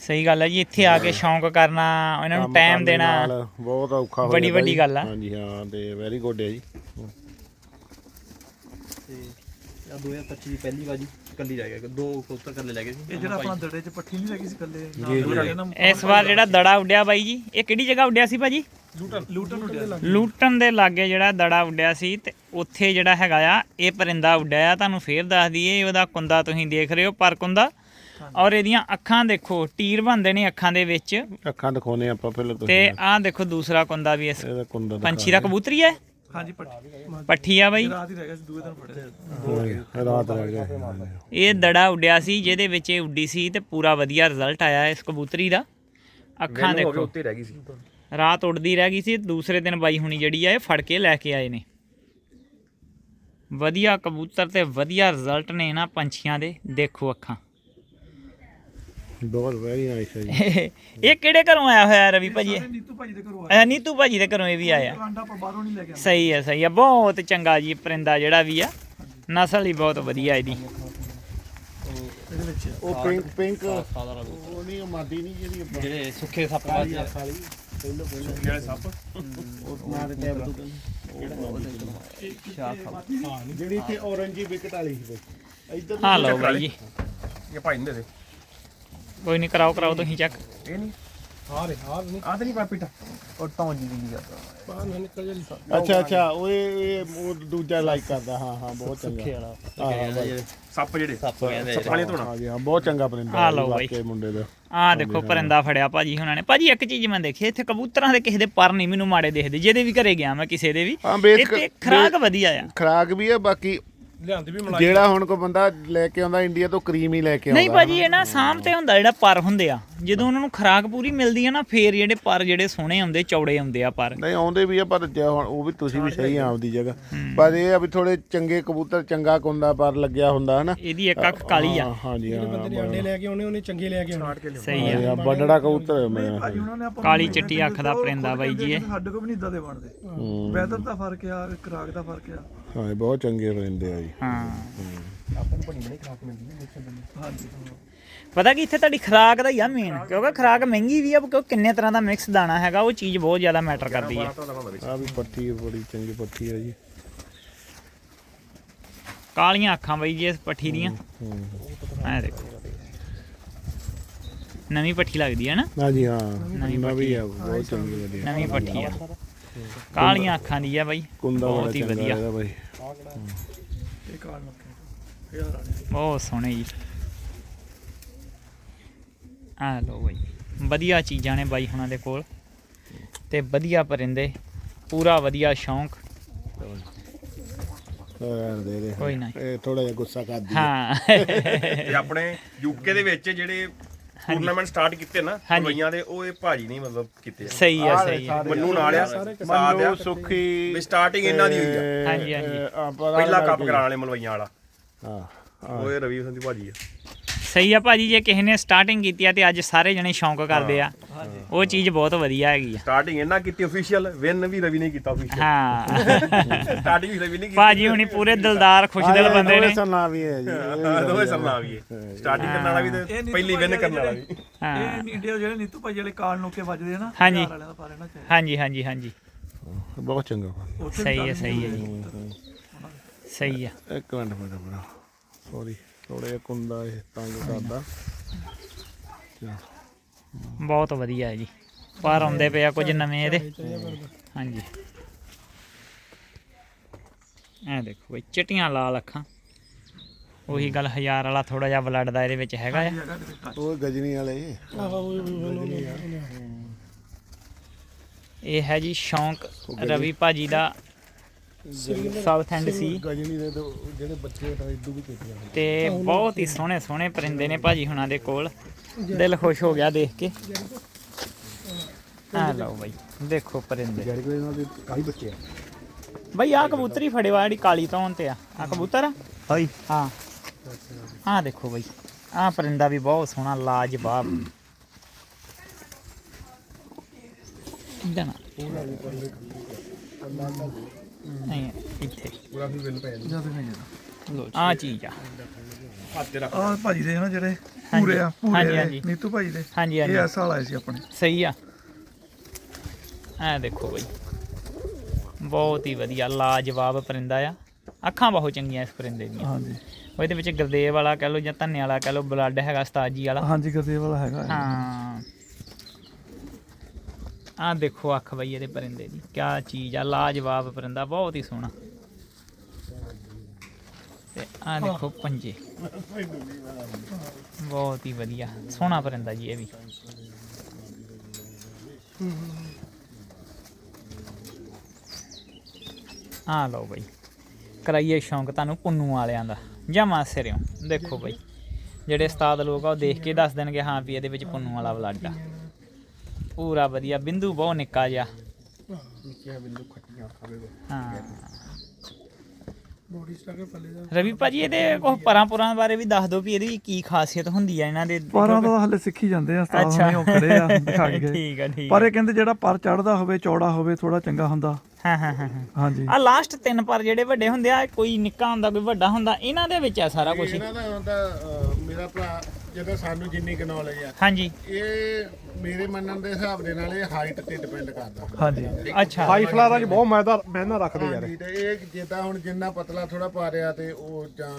ਸਹੀ ਗੱਲ ਹੈ ਜੀ ਇੱਥੇ ਆ ਕੇ ਸ਼ੌਂਕ ਕਰਨਾ ਇਹਨਾਂ ਨੂੰ ਟਾਈਮ ਦੇਣਾ ਬਹੁਤ ਔਖਾ ਹੋ ਬੜੀ ਵੱਡੀ। ਗੱਲ ਆ। ਹਾਂਜੀ ਹਾਂ ਤੇ ਵੈਰੀ ਗੁੱਡ ਹੈ ਜੀ। ਆ 2025 ਦੀ ਪਹਿਲੀ ਵਾਰੀ ਕੱਲੀ ਰਹਿ ਗਿਆ ਦੋ ਕਬੂਤਰ ਕੱਲੇ ਲੈ ਗਏ ਸੀ। ਇਹ ਜਿਹੜਾ ਆਪਣਾ ਦੜੇ 'ਚ ਪੱਠੀ ਨਹੀਂ ਲੱਗੀ ਸੀ ਕੱਲੇ ਇਸ ਵਾਰ ਜਿਹੜਾ ਦੜਾ ਉੱਡਿਆ ਬਾਈ ਜੀ ਇਹ ਕਿਹੜੀ ਜਗ੍ਹਾ ਉੱਡਿਆ ਸੀ ਭਾਜੀ? ਲੂਟਨ ਦੇ ਲਾਗੇ ਜਿਹੜਾ ਦੜਾ ਉੱਡਿਆ ਸੀ ਤੇ ਉੱਥੇ ਜਿਹੜਾ ਹੈਗਾ ਆ ਇਹ ਪਰਿੰਦਾ ਉੱਡਿਆ ਆ। ਤੁਹਾਨੂੰ ਫੇਰ ਦੱਸ ਦਈਏ ਉਹਦਾ ਕੁੰਦਾ ਤੁਸੀਂ ਦੇਖ ਰਹੇ ਹੋ ਪਰ ਕੁੰਦਾ। ਔਰ ਇਹਦੀਆਂ ਅੱਖਾਂ ਦੇਖੋ ਟੀਰ ਬੰਦੇ ਨੇ ਅੱਖਾਂ ਦੇ ਵਿੱਚ। ਅੱਖਾਂ ਦਿਖਾਉਨੇ ਆਪਾਂ ਪਹਿਲਾਂ ਤੁਸੀਂ। ਤੇ ਆਹ ਦੇਖੋ ਦੂਸਰਾ ਕੁੰਦਾ ਵੀ ਇਸ ਪੰਛੀ ਦਾ ਕਬੂਤਰੀ ਹੈ? ਹਾਂਜੀ ਪੱਠੀ। ਆ ਬਾਈ। ਰਾਤ ਹੀ ਰਹਿ ਗਿਆ ਸੀ ਦੂਏ ਦਿਨ ਫੜਿਆ ਰਾਤ ਰਹਿ ਗਏ ਇਹ ਦੜਾ ਉੱਡਿਆ ਸੀ ਜਿਹਦੇ ਵਿੱਚ ਇਹ ਉੱਡੀ ਸੀ ਤੇ ਪੂਰਾ ਵਧੀਆ ਰਿਜ਼ਲਟ ਆਇਆ ਇਸ ਕਬੂਤਰੀ ਦਾ। ਅੱਖਾਂ ਦੇਖੋ। ਉੱਤੇ ਰਹਿ ਗਈ ਸੀ। ਰਾਤ ਉੱਡਦੀ ਰਹਿ ਗਈ ਸੀ ਦੂਸਰੇ ਦਿਨ ਬਾਈ ਹੁਣੀ ਜਿਹੜੀ ਆ ਇਹ ਫੜ ਕੇ ਲੈ ਕੇ ਆਏ ਨੇ। ਵਧੀਆ ਕਬੂਤਰ ਤੇ ਵਧੀਆ ਰਿਜ਼ਲਟ ਨੇ ਇਹਨਾਂ ਪੰਛੀਆਂ ਦੇ ਦੇਖੋ ਅੱਖਾਂ। ਬਹੁਤ ਵੈਰੀ ਨਾਈਸ ਹੈ ਜੀ। ਇਹ ਕਿਹੜੇ ਘਰੋਂ ਆਇਆ ਹੋਇਆ ਰਵੀ ਭਾਜੀ? ਇਹ? ਨੀਤੂ ਭਾਜੀ ਦੇ ਘਰੋਂ ਅੱਛਾ ਨੀਤੂ ਭਾਜੀ ਦੇ ਘਰੋਂ ਇਹ ਵੀ ਆਇਆ। ਆਂਡਾ ਆਪਾਂ ਬਾਹਰੋਂ ਨਹੀਂ ਲੈ ਕੇ ਆਉਂਦੇ। ਸਹੀ ਹੈ ਸਹੀ ਹੈ ਬਹੁਤ ਚੰਗਾ ਜੀ ਪਰਿੰਦਾ ਜਿਹੜਾ ਵੀ ਆ। ਨਸਲ ਹੀ ਬਹੁਤ ਵਧੀਆ ਇਹਦੀ। ਉਹ ਪਿੰਕ ਪਿੰਕ ਉਹ ਨਹੀਂ ਉਹ ਮਾਦੀ ਨਹੀਂ ਜਿਹੜੀ ਜਿਹੜੇ ਸੁੱਕੇ ਸੱਪ ਖਾਲੀ ਪਹਿਲੋ ਪਹਿਲੋ ਜਿਹੜੇ ਸੱਪ ਉਹ ਮਾਰ ਦੇ ਟੈਬ ਜਿਹੜੀ ਇੱਥੇ ਔਰੰਜੀ ਵਿਕਟ ਵਾਲੀ ਸੀ ਬਈ ਇੱਧਰ ਹਾਂ ਲਓ ਬਾਈ ਜੀ। ਇਹ ਭਾਈ ਨਹੀਂ ਦੇ ਕੋਈ ਨਹੀਂ ਕਰਾਓ ਕਰਾਓ ਤੁਸੀਂ ਚੱਕ ਇਹ ਨਹੀਂ। ਹਾਂ ਰੇ ਹਾਂ ਨਹੀਂ। ਆ ਤੇ ਨਹੀਂ ਪਾਪੀਟਾ ਉਹ ਟੌਂ ਜੀ ਦੀ ਕਰਦਾ ਬਾਹਰ ਨਾ ਨਿਕਲ ਜਲੀ ਅੱਛਾ ਅੱਛਾ ਉਹ ਇਹ ਇਹ ਉਹ ਦੂਜਾ ਲਾਈਕ ਕਰਦਾ ਹਾਂ ਹਾਂ ਬਹੁਤ ਚੰਗਾ। ਵਾਲਾ। ਸੱਪ ਜਿਹੜੇ ਸੱਪ ਵਾਲੀਆਂ ਧੋਣਾ। ਹਾਂ ਜੀ ਹਾਂ ਬਹੁਤ ਚੰਗਾ ਪਰਿੰਦਾ ਆ ਲਓ ਬਾਈ। ਵਾਕਈ ਮੁੰਡੇ ਦਾ। ਆਹ ਦੇਖੋ ਪਰਿੰਦਾ ਫੜਿਆ ਭਾਜੀ ਹੁਣਾਂ ਨੇ। ਭਾਜੀ ਇੱਕ ਚੀਜ਼ ਮੈਂ ਦੇਖੀ ਇੱਥੇ ਕਬੂਤਰਾਂ ਦੇ ਕਿਸੇ ਦੇ ਪਰ ਨਹੀਂ ਮੈਨੂੰ ਮਾੜੇ ਦੇਖਦੇ। ਜਿਹਦੇ ਵੀ ਘਰੇ ਗਿਆ ਮੈਂ ਕਿਸੇ ਦੇ ਵੀ। ਹਾਂ, ਬੇਸ- ਇੱਥੇ ਖਰਾਕ ਵਧੀਆ ਆ। ਖਰਾਕ ਵੀ ਹੈ ਬਾਕੀ ਲਿਆਂਦੀ ਵੀ ਮਲਾਈ ਜਿਹੜਾ ਹੁਣ ਕੋ ਬੰਦਾ ਲੈ ਕੇ ਆਉਂਦਾ ਇੰਡੀਆ ਤੋਂ ਕਰੀਮ ਹੀ ਲੈ ਕੇ ਆਉਂਦਾ। ਨਹੀਂ ਭਾਜੀ ਇਹ ਨਾ ਸਾਂਭ ਤੇ ਹੁੰਦਾ ਜਿਹੜਾ ਪਰ ਹੁੰਦੇ ਆ। ਜਦੋਂ ਉਹਨਾਂ ਨੂੰ ਖਰਾਕ ਪੂਰੀ ਮਿਲਦੀ ਆ ਨਾ ਫੇਰ ਜਿਹੜੇ ਪਰ ਜਿਹੜੇ ਸੋਹਣੇ ਆਉਂਦੇ ਚੌੜੇ ਆਉਂਦੇ ਆ ਪਰ। ਨਹੀਂ ਆਉਂਦੇ ਵੀ ਆ ਪਰ ਜੇ ਹੁਣ ਉਹ ਵੀ ਤੁਸੀਂ ਵੀ ਸਹੀ ਆ ਆਪਦੀ ਜਗ੍ਹਾ। ਪਰ ਇਹ ਆ ਵੀ ਥੋੜੇ ਚੰਗੇ ਕਬੂਤਰ ਚੰਗਾ ਕੁੰਦਾ ਪਰ ਲੱਗਿਆ ਹੁੰਦਾ ਹਨਾ? ਇਹਦੀ ਇੱਕ ਅੱਖ ਕਾਲੀ ਆ। ਹਾਂ, ਹਾਂਜੀ ਹਾਂ ਬੰਦੇ ਨੇ ਅੰਡੇ ਲੈ ਕੇ ਆਉਣੇ ਉਹਨੇ ਚੰਗੇ ਲੈ ਕੇ ਆਉਣੇ। ਸਹੀ ਆ। ਵੱਡੜਾ ਕਬੂਤਰ ਹੈ ਮੇਰਾ। ਭਾਜੀ ਉਹਨਾਂ ਨੇ ਆਪਾਂ ਕਾਲੀ ਚਿੱਟੀ ਅੱਖ ਦਾ ਪਰਿੰਦਾ ਬਾਈ ਜੀ ਇਹ। ਸਾਡੇ ਕੋਲ ਵੀ ਨਹੀਂ ਇਦਾਂ ਦੇ ਬਣਦੇ। ਵੈਦਰ ਦਾ ਫ਼ਰਕ ਆ ਖਰਾਕ ਦਾ ਫ਼ਰਕ ਆ। ਹਾਂ ਇਹ ਬਹੁਤ ਚੰਗੇ ਰਹਿੰਦੇ ਆ ਜੀ। ਹਾਂ। ਆਪਾਂ ਨੂੰ ਬਣੀ ਬਣੀ ਖਰਾਕ ਮਿਲਦੀ ਹੈ ਹਾਂਜੀ। ਪਤਾ ਕਿ ਇੱਥੇ ਤੁਹਾਡੀ ਖਰਾਕ ਦਾ ਹੀ ਆ ਮੇਨ ਕਿਉਂਕਿ ਖਰਾਕ ਮਹਿੰਗੀ ਵੀ ਆ ਕਿਉਂਕਿ ਕਿੰਨੇ ਤਰ੍ਹਾਂ ਦਾ ਮਿਕਸ ਦਾਣਾ ਹੈਗਾ ਉਹ ਚੀਜ਼ ਬਹੁਤ ਜ਼ਿਆਦਾ ਮੈਟਰ ਕਰਦੀ ਆ। ਆ ਵੀ ਪੱਠੀ ਬੜੀ ਚੰਗੀ ਪੱਠੀ ਹੈ ਜੀ। ਕਾਲੀਆਂ ਅੱਖਾਂ ਬਈ ਜੀ ਇਸ ਪੱਠੀ ਦੀਆਂ। ਹੂੰ ਐ ਦੇਖੋ। ਨਵੀਂ ਪੱਠੀ ਲੱਗਦੀ ਹੈ ਨਾ? ਹਾਂਜੀ ਹਾਂ। ਨਵੀਂ ਆ ਬਹੁਤ ਚੰਗੀ ਵਧੀਆ। ਨਵੀਂ ਪੱਠੀ ਆ। ਕਾਲੀਆਂ ਅੱਖਾਂ ਦੀ ਆ ਬਾਈ ਬਹੁਤ ਹੀ ਵਧੀਆ। ਇਹਦਾ ਬਾਈ ਇਹ ਕਾਲ ਨੱਕੇ ਹਜ਼ਾਰ ਵਾਲੇ ਬਹੁਤ ਸੋਹਣੇ ਜੀ। ਆ ਲੋ ਬਾਈ। ਵਧੀਆ ਚੀਜ਼ਾਂ ਨੇ ਬਾਈ ਹੁਣਾਂ ਦੇ ਕੋਲ। ਤੇ ਵਧੀਆ ਪਰਿੰਦੇ। ਪੂਰਾ ਵਧੀਆ ਸ਼ੌਂਕ। ਯਾਰ ਦੇ ਦੇ। ਕੋਈ ਨਾ ਇਹ ਥੋੜਾ ਜਿਹਾ ਗੁੱਸਾ ਕਰਦੀ ਹੈ ਹਾਂ। ਤੇ ਆਪਣੇ ਯੂਕੇ ਦੇ ਵਿੱਚ ਜਿਹੜੇ ਟੂਰਨਾਮੈਂਟ ਸਟਾਰਟ ਕੀਤੇ ਨਾ। ਦੁਬਈਆਂ ਦੇ ਉਹ ਇਹ ਭਾਜੀ ਨਹੀਂ ਮਤਲਬ ਕੀਤੇ ਸਹੀ ਆ ਸਹੀ ਆ। ਮੰਨੂ ਨਾਲ ਆ ਸਾਥ ਮੰਨੂ ਸੁਖੀ ਵੀ starting ਇਹਨਾਂ ਦੀ ਹੋਈ ਆ। ਤੇ, ਹਾਂਜੀ, ਹਾਂਜੀ। ਪਹਿਲਾ ਕੱਪ ਕਰਾਉਣ ਵਾਲੇ ਮਲਵਈਆਂ ਵਾਲਾ। ਹਾਂ ਉਹ ਇਹ ਰਵੀ ਸੰਧੀ ਭਾਜੀ ਆ। ਸਹੀ ਆ ਭਾਜੀ ਜੇ ਕਿਸੇ ਨੇ ਸਟਾਰਟਿੰਗ ਕੀਤੀ ਆ ਤੇ ਅੱਜ ਸਾਰੇ ਜਣੇ ਸ਼ੌਂਕ ਕਰਦੇ ਆ। ਉਹ ਚੀਜ਼ ਬਹੁਤ ਵਧੀਆ ਹੈਗੀ ਆ। ਸਟਾਰਟਿੰਗ ਇਹਨਾਂ ਕੀਤੀ ਅਫੀਸ਼ੀਅਲ ਵਿਨ ਵੀ ਰਵੀ ਨੇ ਕੀਤਾ ਅਫੀਸ਼ੀਅਲ ਹਾਂ। ਸਟਾਰਟਿੰਗ ਵੀ ਰਵੀ ਨੇ ਕੀਤੀ। ਭਾਜੀ ਹੁਣੀ ਪੂਰੇ ਦਿਲਦਾਰ ਖੁਸ਼ਦਿਲ ਬੰਦੇ ਨੇ। ਸਰਨਾ ਵੀ ਹੈ ਜੀ। ਹਾਂ, ਦੋਵੇਂ ਸਰਨਾ ਵੀ ਸਟਾਰਟਿੰਗ ਕਰਨ ਵਾਲਾ ਵੀ ਤੇ ਪਹਿਲੀ ਵਿਨ ਕਰਨ ਵਾਲਾ ਵੀ। ਹਾਂ। ਇਹ ਇੰਡੀਆ ਜਿਹੜੇ ਨੀਤੂ ਭਾਜੀ ਵਾਲੇ ਕਾਲ ਨੋਕੇ ਵੱਜਦੇ ਆ ਨਾ ਹਾਂਜੀ। ਹਾਂਜੀ ਹਾਂਜੀ ਹਾਂਜੀ। ਬਹੁਤ ਚੰਗਾ। ਸਹੀ ਹੈ ਸਹੀ ਹੈ ਜੀ। ਸਹੀ ਆ। ਇੱਕ ਮਿੰਟ ਬਣਾ ਸੌਰੀ ਥੋੜਾ ਜਿਹਾ ਕੁੰਦਾ ਇਹ ਤੰਗ ਕਰਦਾ। ਬਹੁਤ ਵਧੀਆ ਹੈ ਜੀ। ਪਰ ਆਉਂਦੇ ਪਏ ਆ ਕੁਝ ਨਵੇਂ ਇਹਦੇ। ਹਾਂਜੀ। ਐ ਦੇਖੋ ਬਈ ਚਿੱਟੀਆਂ ਲਾਲ ਅੱਖਾਂ। ਉਹੀ ਗੱਲ ਹਜ਼ਾਰ ਵਾਲਾ ਥੋੜਾ ਜਿਹਾ ਬਲੱਡ ਦਾ ਇਹਦੇ ਵਿੱਚ ਹੈਗਾ ਆ। ਉਹ ਗਜਨੀ ਵਾਲੇ। ਇਹ ਹੈ ਜੀ ਸ਼ੌਂਕ ਰਵੀ ਭਾਜੀ ਦਾ ਸਾਊਥ ਐਂਡ ਸੀ। ਗਜਨੀ ਦੇ ਜਿਹੜੇ ਬੱਚੇ ਤਾਂ ਇਦੂ ਵੀ ਕੀਤੀਆਂ ਤੇ ਬਹੁਤ ਹੀ ਸੋਹਣੇ ਸੋਹਣੇ ਪਰਿੰਦੇ ਨੇ ਭਾਜੀ ਹੁਣਾਂ ਦੇ ਕੋਲ। ਦਿਲ ਖੁਸ਼ ਹੋ ਗਿਆ ਦੇਖ ਕੇ। ਆ ਲਓ ਬਾਈ ਦੇਖੋ ਪਰਿੰਦੇ। ਜਿਹੜੇ ਕੋਲ ਇਹਨਾਂ ਦੇ ਕਾਈ ਬੱਚੇ ਆ? ਬਈ ਆ ਕਬੂਤਰੀ ਫੜੇ ਵਾ ਜਿਹੜੀ ਕਾਲੀ ਤੋਂ ਤੇ ਆ। ਆ ਕਬੂਤਰ ਆ? ਹਾਈ ਹਾਂ। ਆ ਦੇਖੋ ਬਈ ਆ ਪਰਿੰਦਾ ਵੀ ਬਹੁਤ ਸੋਹਣਾ ਲਾਜਵਾਬ। ਇਦਾਂ ਨਾ ਨਹੀਂ ਇੱਥੇ। ਪੂਰਾ ਵੀ ਬਿੱਲ ਪੈ ਜਾਂਦਾ। ਜਦ ਨਹੀਂ ਜਾਂਦਾ ਆ ਚੀਜ਼ ਆ। ਹੱਥ ਤੇ ਰੱਖ ਆਹ ਭਾਜੀ ਦੇ ਨਾ ਜਿਹੜੇ ਪੂਰੇ ਆ ਪੂਰੇ ਹਾਂਜੀ, ਆ ਹਾਂਜੀ। ਨੀਤੂ ਭਾਜੀ ਦੇ। ਹਾਂਜੀ ਇਹ ਹਾਂਜੀ ਐਸਾ ਵਾਲਾ ਸੀ ਆਪਣੇ। ਸਹੀ ਆ। ਦੇਖੋ ਬਈ। ਬਹੁਤ ਹੀ ਵਧੀਆ ਲਾਜਵਾਬ ਪਰਿੰਦਾ ਆ। ਅੱਖਾਂ ਬਹੁਤ ਚੰਗੀਆਂ ਇਸ ਪਰਿੰਦੇ ਦੀਆਂ। ਹਾਂਜੀ। ਉਹ ਇਹਦੇ ਵਿੱਚ ਗੁਰਦੇਵ ਵਾਲਾ ਕਹਿ ਲਓ ਜਾਂ ਧੰਨੇ ਵਾਲਾ ਕਹਿ ਲਓ ਬਲੱਡ ਹੈਗਾ ਉਸਤਾਦ ਵਾਲਾ। ਹਾਂਜੀ ਗਦੇ ਵਾਲਾ ਹੈਗਾ ਇਹ। ਹਾਂ। ਆ ਦੇਖੋ ਅੱਖ ਬਈ ਇਹਦੇ ਪਰਿੰਦੇ ਦੀ ਕੀ ਚੀਜ਼ ਆ, ਲਾਜਵਾਬ ਪਰਿੰਦਾ, ਬਹੁਤ ਹੀ ਸੋਹਣਾ। ਤੇ ਆ ਦੇਖੋ ਪੰਜੇ। ਬਹੁਤ ਹੀ ਵਧੀਆ, ਸੋਹਣਾ ਪਰਿੰਦਾ ਜੀ ਇਹ ਵੀ। ਆ ਲਓ ਬਈ, ਕਰਾਈਏ ਸ਼ੌਂਕ ਤੁਹਾਨੂੰ ਪੁੰਨੂ ਵਾਲਿਆਂ ਦਾ ਜਮਾ ਸਿਰਿਓ ਦੇਖੋ ਬਈ। ਜਿਹੜੇ ਉਸਤਾਦ ਲੋਕ ਆ ਉਹ ਦੇਖ ਕੇ ਦੱਸ ਦੇਣਗੇ, ਹਾਂ ਵੀ ਇਹਦੇ ਵਿੱਚ ਪੁੰਨੂ ਵਾਲਾ ਬਲੱਡ ਆ। ਪੂਰਾ ਵਧੀਆ ਬਿੰਦੂ ਬਹੁਤ ਨਿੱਕਾ ਜਿਹਾ। ਨਿੱਕੀਆਂ ਬਿੰਦੂ ਖੱਟੀਆਂ ਖਾਵੇ ਹਾਂ। ਬੋਡੀ ਸਟਰਕਚਰ ਪੱਲੇ ਦਾ ਰਵੀ ਭਾਜੀ ਇਹਦੇ ਕੋਈ ਪਰਾਂ ਬਾਰੇ ਵੀ ਦੱਸ ਦਿਓ ਵੀ ਇਹਦੀ ਕੀ ਖਾਸੀਅਤ ਹੁੰਦੀ ਆ ਇਹਨਾਂ ਦੇ ਪਾਰਾਂ ਦਾ। ਹਲੇ ਸਿੱਖੀ ਜਾਂਦੇ ਆ ਉਸਤਾਦ ਹੁਣੇ ਉਹ ਖੜੇ ਆ ਦਿਖਾ ਕੇ ਗਏ। ਠੀਕ ਆ ਠੀਕ ਪਰ ਇਹ ਕਹਿੰਦੇ ਜਿਹੜਾ ਪਰ ਚੜਦਾ ਹੋਵੇ ਚੌੜਾ ਹੋਵੇ ਥੋੜਾ ਚੰਗਾ ਹੁੰਦਾ। ਹਾਂ ਹਾਂ ਹਾਂ ਹਾਂ। ਹਾਂਜੀ। ਆ ਲਾਸਟ ਤਿੰਨ ਪਰ ਜਿਹੜੇ ਵੱਡੇ ਹੁੰਦੇ ਆ ਕੋਈ ਨਿੱਕਾ ਹੁੰਦਾ ਕੋਈ ਵੱਡਾ ਹੁੰਦਾ ਇਹਨਾਂ ਦੇ ਵਿੱਚ ਆ ਸਾਰਾ ਕੁਝ ਇਹਨਾਂ ਦਾ ਹੁੰਦਾ ਮੇਰਾ ਭਰਾ ਜਿਹਦਾ ਸਾਨੂੰ ਜਿੰਨੀ ਕੁ ਆ ਹਾਂਜੀ। ਇਹ ਮੇਰੇ ਮੰਨਣ ਦੇ ਹਿਸਾਬ ਦੇ ਨਾਲ ਇਹ ਹਾਈਟ ਤੇ ਡਿਪੈਂਡ ਕਰਦਾ। ਹਾਂਜੀ। ਅੱਛਾ। ਹਾਈ ਫਲਾਰਾਂ 'ਚ ਬਹੁਤ ਮੈਦਾ ਮਿਹਨਤ ਰੱਖਦੇ ਯਾਰ। ਹਾਂਜੀ ਤੇ ਇਹ ਜਿੱਦਾਂ ਹੁਣ ਜਿੰਨਾ ਪਤਲਾ ਥੋੜਾ ਪਾ ਰਿਆ ਤੇ ਉਹ ਜਾਂ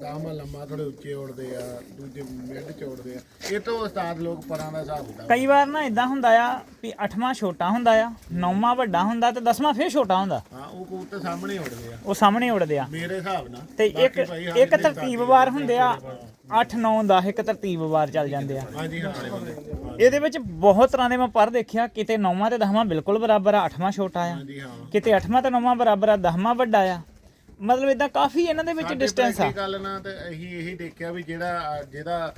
ਦਾਮਾ ਲੰਮਾ ਥੋੜੇ ਉੱਚੇ ਉੜਦੇ ਆ ਦੂਜੇ ਮਿੱਡ ਚ ਉੜਦੇ ਆ ਇਹ ਤੋਂ ਉਸਤਾਦ ਲੋਕ ਪਰਾਂ ਦਾ ਹਿਸਾਬ ਹੁੰਦਾ। ਕਈ ਵਾਰ ਨਾ ਇਦਾਂ ਹੁੰਦਾ ਆ ਵੀ ਅੱਠਵਾਂ ਛੋਟਾ ਹੁੰਦਾ ਆ ਨੌਵਾਂ ਵੱਡਾ ਹੁੰਦਾ ਤੇ ਦਸਵਾਂ ਫੇਰ ਛੋਟਾ ਹੁੰਦਾ। ਹਾਂ ਉਹ ਕਬੂਤਰ ਸਾਹਮਣੇ ਉੜਦੇ ਆ। ਉਹ ਸਾਹਮਣੇ ਉੜਦੇ ਆ। ਮੇਰੇ ਹਿਸਾਬ ਨਾਲ। ਤੇ ਇੱਕ ਇੱਕ ਤਰਤੀਬਵਾਰ ਹੁੰਦੇ ਆ। 8 9 10 ਇੱਕ ਤਰਤੀਬਵਾਰ ਚੱਲ ਜਾਂਦੇ ਆ। ਹਾਂਜੀ ਹਾਂ ਇਹਦੇ ਵਿੱਚ ਬਹੁਤ ਤਰ੍ਹਾਂ ਦੇ ਮੈਂ ਪਰ ਦੇਖਿਆ ਕਿਤੇ ਨੌਵਾਂ ਤੇ ਦਸਵਾਂ ਬਿਲਕੁਲ ਬਰਾਬਰ ਆ ਅੱਠਵਾਂ ਛੋਟਾ ਆ। ਹਾਂਜੀ ਹਾਂ। ਕਿਤੇ ਅੱਠਵਾਂ ਤੇ ਨੌਵਾਂ ਬਰਾਬਰ ਆ ਦਸਵਾਂ ਵੱਡਾ ਆ। ਮਤਲਬ ਇਦਾਂ ਕਾਫੀ ਇਹਨਾਂ ਦੇ ਵਿੱਚ ਡਿਸਟੈਂਸ ਆ। ਗੱਲ ਨਾ ਤੇ ਅਸੀਂ ਇਹੀ ਦੇਖਿਆ ਵੀ ਜਿਹੜਾ ਜਿਹਦਾ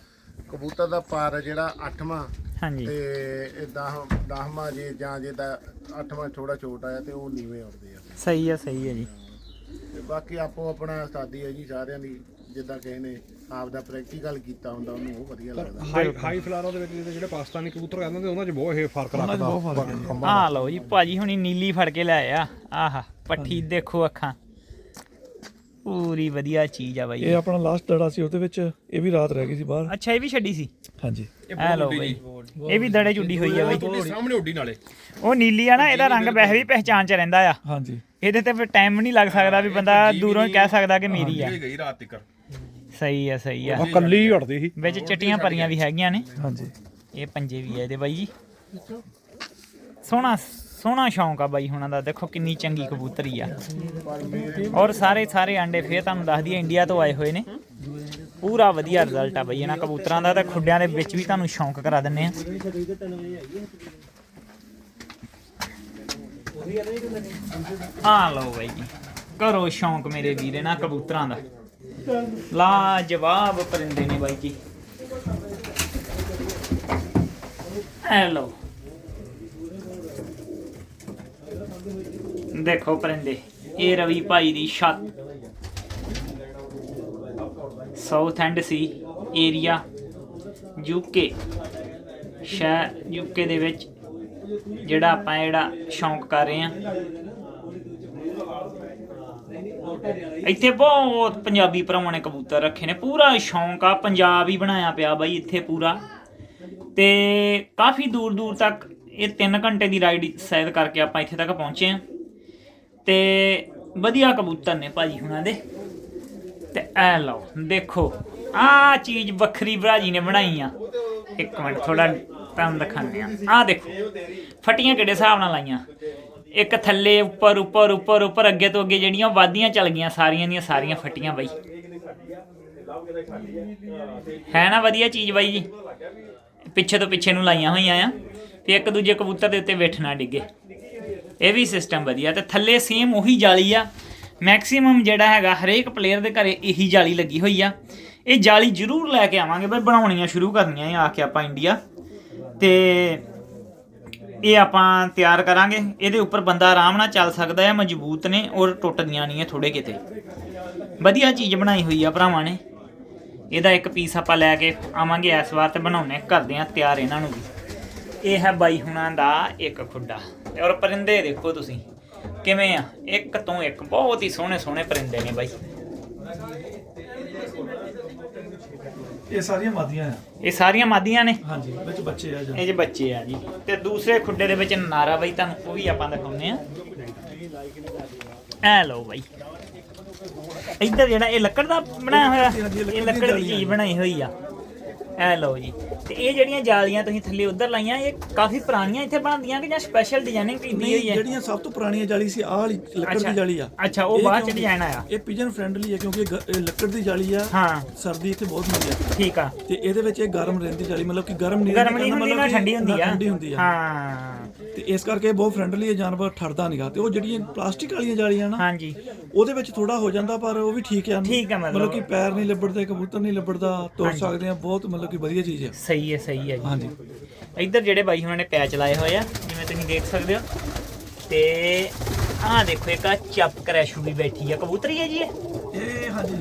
ਕਬੂਤਰ ਦਾ ਪਰ ਜਿਹੜਾ 8ਵਾਂ ਹਾਂਜੀ। ਤੇ 10 10ਵਾਂ ਜੇ ਜਾਂ ਜਿਹਦਾ 8ਵਾਂ ਥੋੜਾ ਛੋਟਾ ਆ ਤੇ ਉਹ ਨੀਵੇਂ ਉੜਦੇ ਆ। ਸਹੀ ਆ ਸਹੀ ਆ ਜੀ। ਤੇ ਬਾਕੀ ਆਪੋ ਆਪਣਾ ਉਸਤਾਦੀ ਹੈ ਜੀ ਸਾਰਿਆਂ ਦੀ। ਜਿੱਦਾਂ ਕਿਸੇ ਨੇ ਆਪ ਦਾ ਪ੍ਰੈਕਟੀਕਲ ਕੀਤਾ ਹੁੰਦਾ ਉਹਨੂੰ ਉਹ ਵਧੀਆ ਲੱਗਦਾ। ਹਾਈ ਹਾਈ ਫਲਾਰਾਂ ਦੇ ਵਿੱਚ ਜਿਹੜੇ ਜਿਹੜੇ ਪਾਕਿਸਤਾਨੀ ਕਬੂਤਰ ਕਹਿੰਦੇ ਨੇ ਉਹਨਾਂ 'ਚ ਬਹੁਤ ਇਹ ਫ਼ਰਕ ਰੱਖਦਾ ਆ ਲਓ ਜੀ ਭਾਜੀ ਹੁਣੀ ਨੀਲੀ ਫੜ ਕੇ ਲੈ ਆ। ਆਹਾ ਪੱਠੀ ਦੇਖੋ ਅੱਖਾਂ। ਪੂਰੀ ਵਧੀਆ ਚੀਜ਼ ਆ ਬਾਈ। ਇਹ ਆਪਣਾ ਲਾਸਟ ਦੜਾ ਸੀ ਉਹਦੇ ਵਿੱਚ ਇਹ ਵੀ ਰਾਤ ਰਹਿ ਗਈ ਸੀ ਬਾਹਰ। ਅੱਛਾ ਇਹ ਵੀ ਛੱਡੀ ਸੀ? ਹਾਂਜੀ। ਐ ਲਓ ਬਾਈ। ਇਹ ਵੀ ਦੜੇ ਚੁੱਡੀ ਹੋਈ ਆ ਬਾਈ। ਸਾਹਮਣੇ ਉੱਡੀ ਨਾਲੇ। ਉਹ ਨੀਲੀ ਆ ਨਾ ਇਹਦਾ ਰੰਗ ਵੈਸੇ ਵੀ ਪਹਿਚਾਨ ਚ ਰਹਿੰਦਾ ਆ। ਹਾਂਜੀ। ਇਹਦੇ ਤੇ ਫਿਰ ਟਾਈਮ ਨਹੀਂ ਲੱਗ ਸਕਦਾ ਵੀ ਬੰਦਾ ਦੂਰੋਂ ਹੀ ਕਹਿ ਸਕਦਾ ਕਿ ਮੇਰੀ ਆ। ਗਈ ਰਾਤ ਤੱਕ ਸਹੀ ਆ ਸਹੀ ਆ। ਉਹ ਕੱਲੀ ਹੀ ਉੱਡਦੀ ਸੀ। ਵਿੱਚ ਚਿੱਟੀਆਂ ਪਰੀਆਂ ਵੀ ਹੈਗੀਆਂ ਨੇ। ਹਾਂਜੀ। ਇਹ ਪੰਜੇ ਵੀ ਆ ਇਹਦੇ ਬਾਈ ਜੀ। ਸੋਹਣਾ ਸੋਹਣਾ ਸ਼ੌਂਕ ਆ ਬਾਈ ਹੁਣਾਂ ਦਾ। ਦੇਖੋ ਕਿੰਨੀ ਚੰਗੀ ਕਬੂਤਰੀ ਆ। ਔਰ ਸਾਰੇ ਸਾਰੇ ਆਂਡੇ ਫੇਰ ਤੁਹਾਨੂੰ ਦੱਸ ਦਈਏ ਇੰਡੀਆ ਤੋਂ ਆਏ ਹੋਏ ਨੇ। ਪੂਰਾ ਵਧੀਆ ਰਿਜ਼ਲਟ ਆ ਬਈ ਇਹਨਾਂ ਕਬੂਤਰਾਂ ਦਾ। ਤੇ ਖੁੱਡਿਆਂ ਦੇ ਵਿੱਚ ਵੀ ਤੁਹਾਨੂੰ ਸ਼ੌਂਕ ਕਰਾ ਦਿੰਨੇ ਆ। ਆ ਲਓ ਬਾਈ ਜੀ। ਕਰੋ ਸ਼ੌਂਕ ਮੇਰੇ ਵੀਰੇ ਨਾ ਕਬੂਤਰਾਂ ਦਾ। ਲਾ ਜਵਾਬ ਪਰਿੰਦੇ ਨੇ ਬਾਈ ਜੀ। ਹੈਲੋ ਦੇਖੋ ਪਰਿੰਦੇ, ਇਹ ਰਵੀ ਭਾਈ ਦੀ ਛੱਤ। South and C area UK ਸ਼ਹਿਰ ਯੂਕੇ ਦੇ ਵਿੱਚ ਜਿਹੜਾ ਆਪਾਂ ਜਿਹੜਾ ਸ਼ੌਂਕ ਕਰ ਰਹੇ ਆ ਇੱਥੇ ਬਹੁਤ ਪੰਜਾਬੀ ਭਰਾਵਾਂ ਨੇ ਕਬੂਤਰ ਰੱਖੇ ਨੇ। ਪੂਰਾ ਸ਼ੌਂਕ ਆ, ਪੰਜਾਬ ਹੀ ਬਣਾਇਆ ਪਿਆ ਬਾਈ ਇੱਥੇ ਪੂਰਾ। ਤੇ ਕਾਫੀ ਦੂਰ ਦੂਰ ਤੱਕ ਇਹ 3 ਘੰਟੇ ਦੀ ਰਾਈਡ ਸੈਦ ਕਰਕੇ ਆਪਾਂ ਇੱਥੇ ਤੱਕ ਪਹੁੰਚੇ ਆ ਤੇ ਵਧੀਆ ਕਬੂਤਰ ਨੇ ਭਾਜੀ ਹੁਣਾਂ ਦੇ। ਤੇ ਐ ਲਓ, ਦੇਖੋ ਆ ਚੀਜ਼ ਵੱਖਰੀ ਭਰਾਜੀ ਨੇ ਬਣਾਈ ਆ। ਇੱਕ ਮਿੰਟ ਥੋੜਾ ਤੁਹਾਨੂੰ ਦਿਖਾਉਂਦੇ ਆ ਆ ਦੇਖੋ, ਫਟੀਆਂ ਕਿਹੜੇ ਹਿਸਾਬ ਨਾਲ ਲਾਈਆਂ? ਇੱਕ ਥੱਲੇ ਉੱਪਰ ਉੱਪਰ ਉੱਪਰ ਉੱਪਰ ਅੱਗੇ ਤੋਂ ਅੱਗੇ ਜਿਹੜੀਆਂ ਵਾਦੀਆਂ ਚੱਲ ਗਈਆਂ, ਸਾਰੀਆਂ ਦੀਆਂ ਸਾਰੀਆਂ ਫਟੀਆਂ ਬਾਈ। ਹੈ ਨਾ ਵਧੀਆ ਚੀਜ਼ ਬਾਈ ਜੀ? ਪਿੱਛੇ ਤੋਂ ਪਿੱਛੇ ਨੂੰ ਲਾਈਆਂ ਹੋਈਆਂ ਆ ਤੇ ਇੱਕ ਦੂਜੇ ਕਬੂਤਰ ਦੇ ਉੱਤੇ ਬੈਠ ਨਾ ਡਿੱਗੇ। ਇਹ ਵੀ ਸਿਸਟਮ ਵਧੀਆ ਤੇ ਥੱਲੇ ਸੇਮ ਉਹੀ ਜਾਲੀ ਆ। ਮੈਕਸਿਮਮ ਜਿਹੜਾ ਹੈਗਾ ਹਰੇਕ ਪਲੇਅਰ ਦੇ ਘਰੇ ਇਹੀ ਜਾਲੀ ਲੱਗੀ ਹੋਈ ਆ। ਇਹ ਜਾਲੀ ਜ਼ਰੂਰ ਲੈ ਕੇ ਆਵਾਂਗੇ ਬਈ, ਬਣਾਉਣੀਆਂ ਸ਼ੁਰੂ ਕਰਨੀਆਂ ਆ ਆ ਕੇ ਆਪਾਂ ਇੰਡੀਆ ਤੇ ਇਹ ਆਪਾਂ ਤਿਆਰ ਕਰਾਂਗੇ। ਇਹਦੇ ਉੱਪਰ ਬੰਦਾ ਆਰਾਮ ਨਾਲ ਚੱਲ ਸਕਦਾ ਹੈ, ਮਜ਼ਬੂਤ ਨੇ ਔਰ ਟੁੱਟਦੀਆਂ ਨਹੀਂ ਹੈ ਥੋੜੇ ਕਿਤੇ। ਵਧੀਆ ਚੀਜ਼ ਬਣਾਈ ਹੋਈ ਆ ਭਰਾਵਾਂ ਨੇ। ਇਹਦਾ ਇੱਕ ਪੀਸ ਆਪਾਂ ਲੈ ਕੇ ਆਵਾਂਗੇ ਇਸ ਵਾਰ ਤੇ ਬਣਾਉਣੇ ਕਰਦੇ ਆ ਤਿਆਰ ਇਹਨਾਂ ਨੂੰ ਵੀ। ਇਹ ਹੈ ਬਾਈ ਹੁਣਾਂ ਦਾ ਇੱਕ ਖੁੱਡਾ। ਔਰ ਪਰਿੰਦੇ ਦੇਖੋ ਤੁਸੀਂ। ਕਿਵੇਂ ਆ? ਇੱਕ ਤੋਂ ਇੱਕ। ਬਹੁਤ ਹੀ ਸੋਹਣੇ ਸੋਹਣੇ ਪਰਿੰਦੇ ਨੇ ਬਾਈ। ਇਹ ਸਾਰੀਆਂ ਮਾਦੀਆਂ ਆ। ਇਹ ਸਾਰੀਆਂ ਮਾਦੀਆਂ ਨੇ? ਹਾਂਜੀ ਵਿੱਚ ਬੱਚੇ ਆ ਜਾਂ ਇਹ ਜੇ ਬੱਚੇ ਆ ਜੀ। ਤੇ ਦੂਸਰੇ ਖੁੱਡੇ ਦੇ ਵਿੱਚ ਨਾਰਾ ਬਾਈ ਤੁਹਾਨੂੰ ਉਹ ਵੀ ਆਪਾਂ ਦਿਖਾਉਂਦੇ ਆ ਐ ਲਓ ਬਾਈ। ਇੱਧਰ ਜਿਹੜਾ ਇਹ ਲੱਕੜ ਦਾ ਬਣਾਇਆ ਹੋਇਆ ਇਹ ਲੱਕੜ ਦੀ ਚੀਜ਼ ਬਣਾਈ ਹੋਈ ਆ। ਐ ਲਓ ਜੀ। ਤੇ ਇਹ ਜਿਹੜੀਆਂ ਜਾਲੀਆਂ ਤੁਸੀਂ ਥੱਲੇ ਉਧਰ ਲਾਈਆਂ ਇਹ ਕਾਫੀ ਪੁਰਾਣੀਆਂ ਇੱਥੇ ਬਣਦੀਆਂ ਕਿ ਜਾਂ ਸਪੈਸ਼ਲ ਡਿਜ਼ਾਈਨਿੰਗ ਕੀਤੀ ਹੋਈ ਹੈ? ਜਿਹੜੀਆਂ ਸਭ ਤੋਂ ਪੁਰਾਣੀਆਂ ਜਾਲੀ ਸੀ ਆਹ ਵਾਲੀ ਲੱਕੜ। ਦੀ ਜਾਲੀ ਆ। ਅੱਛਾ, ਉਹ ਬਾਅਦ ਚ design ਆਇਆ। ਇਹ ਪਿਜਨ ਫ੍ਰੈਂਡਲੀ ਹੈ ਕਿਉਂਕਿ ਇਹ ਲੱਕੜ ਦੀ ਜਾਲੀ ਆ। ਹਾਂ। ਸਰਦੀ ਇੱਥੇ ਬਹੁਤ ਹੁੰਦੀ ਆ। ਠੀਕ ਆ। ਤੇ ਇਹਦੇ ਵਿੱਚ ਇਹ ਗਰਮ ਰਹਿੰਦੀ ਜਾਲੀ ਮਤਲਬ ਕਿ ਗਰਮ ਨਹੀਂ ਗਰਮ ਨਹੀਂ ਕਹਿੰਦਾ ਹੁੰਦੀ ਨਾ ਠੰਡੀ ਹੁੰਦੀ ਆ। ਠੰਡੀ ਹੁੰਦੀ ਆ। ਹਾਂ। ਇਸ ਕਰਕੇ ਬਹੁਤ ਫ੍ਰੈਂਡਲੀ ਹੈ ਜਾਨਵਰ ਠਰਦਾ ਨਹੀਂਗਾ ਤੇ ਉਹ ਜਿਹੜੀਆਂ ਪਲਾਸਟਿਕ ਵਾਲੀਆਂ ਜਾਲੀਆਂ ਨਾ ਹਾਂਜੀ। ਉਹਦੇ ਵਿੱਚ ਥੋੜਾ ਹੋ ਜਾਂਦਾ ਪਰ ਉਹ ਵੀ ਠੀਕ ਆ। ਮਤਲਬ। ਕਿ ਪੈਰ ਨਹੀਂ ਲਿਬੜਦੇ ਕਬੂਤਰ ਨਹੀਂ ਲਿਬੜਦਾ ਤੁਰ ਸਕਦੇ ਆ ਬਹੁਤ ਮਤਲਬ ਕਿ ਵਧੀਆ ਚੀਜ਼ ਆ। ਸਹੀ ਹੈ ਸਹੀ ਹੈ ਜੀ। ਹਾਂਜੀ। ਇੱਧਰ ਜਿਹੜੇ ਬਾਈ ਉਹਨਾਂ ਨੇ ਪੈਚ ਲਾਏ ਹੋਏ ਆ ਜਿਵੇਂ ਤੁਸੀਂ ਦੇਖ ਸਕਦੇ ਹੋ। ਤੇ ਆਹ ਦੇਖੋ ਇੱਕ ਆ ਚੱਪ ਕਰੈਸ਼ੂ ਵੀ ਬੈਠੀ ਆ। ਕਬੂਤਰੀ ਹੈ ਜੀ ਇਹ? ਹਾਂਜੀ।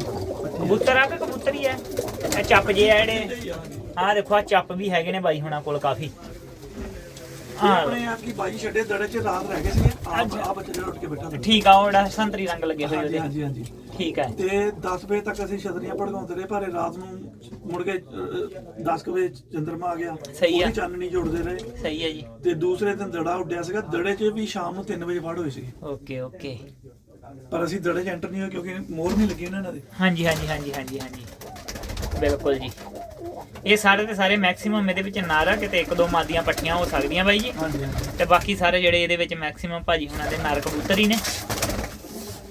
ਕਬੂਤਰ ਆ ਕਿ ਕਬੂਤਰੀ ਹੈ? ਇਹ ਚੱਪ ਜੇ ਆ ਜਿਹੜੇ? ਆਹ ਦੇਖੋ ਆ ਚੱਪ ਵੀ ਹੈਗੇ ਨੇ ਬਾਈ ਹੁਣਾਂ ਕੋਲ ਕਾਫੀ। ਆਪਣੇ ਆਪ ਕੀ ਬਾਈ ਛੱਡੇ ਦੜੇ 'ਚ ਰਾਤ ਰਹਿ ਗਏ ਸੀ ਆ ਆ ਬੱਚੇ ਜਿਹੜਾ ਉੱਠ ਕੇ ਬੈਠਾ ਸੀ। ਠੀਕ ਆ ਉਹ ਜਿਹੜਾ ਸੰਤਰੀ ਰੰਗ ਲੱਗੇ ਹੋਏ ਹਾਂਜੀ ਉਹਦੇ। ਹਾਂਜੀ ਹਾਂਜੀ ਠੀਕ ਹੈ ਤੇ 10 ਵਜੇ ਤੱਕ ਅਸੀਂ ਛਤਰੀਆਂ ਭੜਕਾਉਂਦੇ ਰਹੇ ਪਰ ਇਹ ਰਾਤ ਨੂੰ ਮੁੜ ਕੇ 10 ਵਜੇ ਚੰਦਰਮਾ ਆ ਗਿਆ। ਸਹੀ ਆ। ਉਹਦੀ ਚਾਨਣੀ ਜੋੜਦੇ ਰਹੇ। ਸਹੀ ਹੈ ਜੀ। ਤੇ ਦੂਸਰੇ ਦਿਨ ਦੜਾ ਉੱਡਿਆ ਸੀਗਾ। ਦੜੇ 'ਚ ਵੀ ਸ਼ਾਮ ਨੂੰ 3 ਵਜੇ ਫੜ ਹੋਈ ਸੀ ਓਕੇ ਓਕੇ। ਪਰ ਅਸੀਂ ਦੜੇ 'ਚ ਐਂਟਰ ਨਹੀਂ ਹੋਏ ਕਿਉਂਕਿ ਮੋਹਰ ਨਹੀਂ ਲੱਗੀ ਉਹਨਾਂ ਦੇ। ਹਾਂਜੀ ਹਾਂਜੀ ਹਾਂਜੀ ਹਾਂਜੀ ਹਾਂਜੀ। ਬਿਲਕੁਲ ਜੀ। ਇਹ ਸਾਰੇ ਦੇ ਸਾਰੇ ਮੈਕਸਿਮਮ ਇਹਦੇ ਵਿੱਚ ਨਾਰਾ ਕਿਤੇ ਇੱਕ ਦੋ ਮਾਦੀਆਂ ਪੱਟੀਆਂ ਹੋ ਸਕਦੀਆਂ ਬਾਈ ਜੀ। ਤੇ ਬਾਕੀ ਸਾਰੇ ਜਿਹੜੇ ਇਹਦੇ ਵਿੱਚ ਮੈਕਸਿਮਮ ਭਾਜੀ ਹੁਣਾਂ ਦੇ ਨਰ ਕਬੂਤਰ ਹੀ ਨੇ।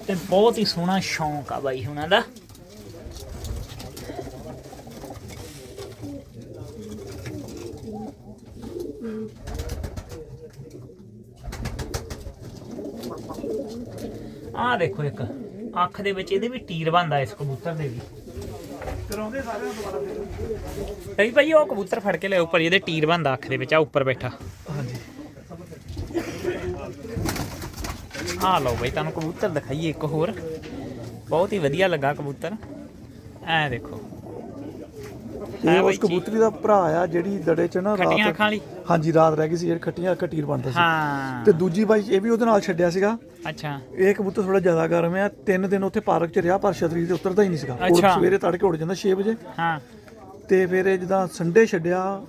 ਤੇ ਬਹੁਤ ਹੀ ਸੋਹਣਾ ਸ਼ੌਂਕ ਆ ਬਾਈ ਹੁਣਾਂ ਦਾ। ਆਹ ਦੇਖੋ ਇੱਕ ਅੱਖ ਦੇ ਵਿੱਚ ਇਹਦੇ ਵੀ ਟੀਰ ਬੰਦਾ ਇਸ ਕਬੂਤਰ ਦੇ ਵੀ। ਕਰਾਉਂਦੇ ਸਾਰਿਆਂ ਨੂੰ ਦੁਬਾਰਾ ਫਿਰ। ਕਈ ਭਾਈ ਉਹ ਕਬੂਤਰ ਫੜ ਕੇ ਲੈ ਉੱਪਰ ਇਹਦੇ ਟੀਰ ਬੰਦਾ ਅੱਖ ਦੇ ਵਿੱਚ ਆ ਉੱਪਰ ਬੈਠਾ। ਹਾਂਜੀ। ਆ ਲਓ ਬਈ ਤੁਹਾਨੂੰ ਕਬੂਤਰ ਦਿਖਾਈਏ ਇੱਕ ਹੋਰ। ਬਹੁਤ ਹੀ ਵਧੀਆ ਲੱਗਾ ਕਬੂਤਰ। ਐ ਦੇਖੋ। ਇਹ ਉਸ। ਕਬੂਤਰੀ ਦਾ ਭਰਾ ਆ ਜਿਹੜੀ ਦੜੇ 'ਚ ਨਾ ਖੱਟੀਆਂ ਰਾਤ ਅੱਖਾਂ ਵਾਲੀ ਹਾਂਜੀ ਰਾਤ ਰਹਿ ਗਈ ਸੀ ਜਿਹੜੀ ਖੱਟੀਆਂ ਕਟੀਰ ਬਣਦਾ ਸੀ। ਹਾਂ। ਤੇ ਦੂਜੀ ਬਾਈ ਇਹ ਵੀ ਉਹਦੇ ਨਾਲ ਛੱਡਿਆ ਸੀਗਾ। ਅੱਛਾ। ਇਹ ਕਬੂਤਰ ਥੋੜਾ ਜ਼ਿਆਦਾ ਗਰਮ ਆ ਤਿੰਨ ਦਿਨ ਉੱਥੇ ਪਾਰਕ 'ਚ ਰਿਹਾ ਪਰ ਛਤਰੀ ਤੇ ਉਤਰਦਾ ਹੀ ਨਹੀਂ ਸੀਗਾ। ਅੱਛਾ। ਸਵੇਰੇ ਤੜਕੇ ਉੱਡ ਜਾਂਦਾ 6 ਵਜੇ। ਹਾਂ। ਤੇ ਫਿਰ ਇਹ ਜਿੱਦਾਂ ਸੰਡੇ ਛੱਡਿਆ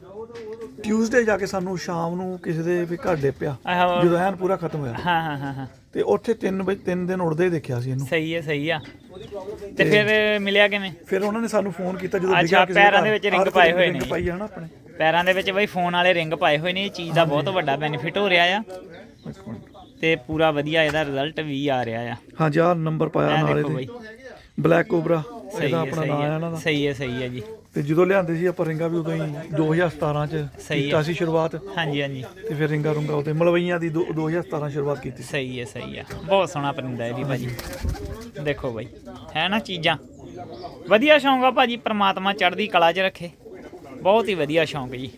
ਟਿਊਜ਼ਡੇ ਜਾ ਕੇ ਸਾਨੂੰ ਸ਼ਾਮ ਨੂੰ ਕਿਸੇ ਦੇ ਵੀ ਘਰ ਡੇ ਪਿਆ। ਆਹੋ। ਜਦੋਂ ਐਨ ਪੂਰਾ ਖਤਮ ਹੋਇਆ। ਹਾਂ ਹਾਂ ਹਾਂ ਹਾਂ। ਤੇ ਉੱਥੇ 3 ਵਜੇ 3 ਦਿਨ ਉੜਦੇ ਹੀ ਦੇਖਿਆ ਸੀ ਇਹਨੂੰ। ਸਹੀ ਹੈ ਸਹੀ ਆ। ਤੇ ਫਿਰ ਮਿਲਿਆ ਕਿਵੇਂ? ਫਿਰ ਉਹਨਾਂ ਨੇ ਸਾਨੂੰ ਫੋਨ ਕੀਤਾ ਜਦੋਂ ਅੱਛਾ, ਪੈਰਾਂ। ਦੇ ਵਿੱਚ ਰਿੰਗ ਪਾਏ ਹੋਏ ਰਿੰਗ ਨੇ। ਪਾਈ ਆ ਨਾ ਆਪਣੇ। ਪੈਰਾਂ ਦੇ ਵਿੱਚ ਬਈ ਫੋਨ ਵਾਲੇ ਰਿੰਗ ਪਾਏ ਹੋਏ ਨੇ ਇਹ ਚੀਜ਼ ਦਾ ਬਹੁਤ ਵੱਡਾ ਬੈਨੀਫਿਟ ਹੋ ਰਿਹਾ ਆ। ਤੇ ਪੂਰਾ ਵਧੀਆ ਇਹਦਾ ਰਿਜ਼ਲਟ ਵੀ ਆ ਰਿਹਾ ਆ। ਹਾਂਜੀ ਆਹ ਨੰਬਰ ਪਾਇਆ ਨਾਲ ਬਈ। ਬਲੈਕ ਕੋਬਰਾ ਸਹੀ ਇਹਦਾ ਹੈ ਆਪਣਾ ਸਹੀ ਨਾਮ ਆ ਇਹਨਾਂ ਹੈ ਦਾ। ਸਹੀ ਹੈ ਸਹੀ ਹੈ ਜੀ। ਤੇ ਜਦੋਂ ਲਿਆਂਦੇ ਸੀ ਆਪਾਂ ਰਿੰਗਾ ਵੀ ਉਦੋਂ ਹੀ 2017 ਚ ਸਹੀ ਕੀਤਾ। ਸੀ ਸ਼ੁਰੂਆਤ। ਹਾਂਜੀ ਹਾਂਜੀ। ਤੇ ਫਿਰ ਰਿੰਗਾ ਰੁੰਗਾ ਉਹਦੇ ਮਲਵਈਆਂ ਦੀ ਦੋ- 2017 ਸ਼ੁਰੂਆਤ ਕੀਤੀ ਸੀ। ਸਹੀ ਹੈ ਸਹੀ ਹੈ। ਬਹੁਤ ਸੋਹਣਾ ਪਰਿੰਦਾ ਇਹ ਵੀ ਭਾਜੀ। ਦੇਖੋ ਬਾਈ ਹੈ ਨਾ ਚੀਜ਼ਾਂ? ਵਧੀਆ ਸ਼ੌਂਕ ਆ ਭਾਜੀ ਪ੍ਰਮਾਤਮਾ ਚੜ੍ਹਦੀ ਕਲਾ 'ਚ ਰੱਖੇ। ਬਹੁਤ ਹੀ ਵਧੀਆ ਸ਼ੌਂਕ ਜੀ।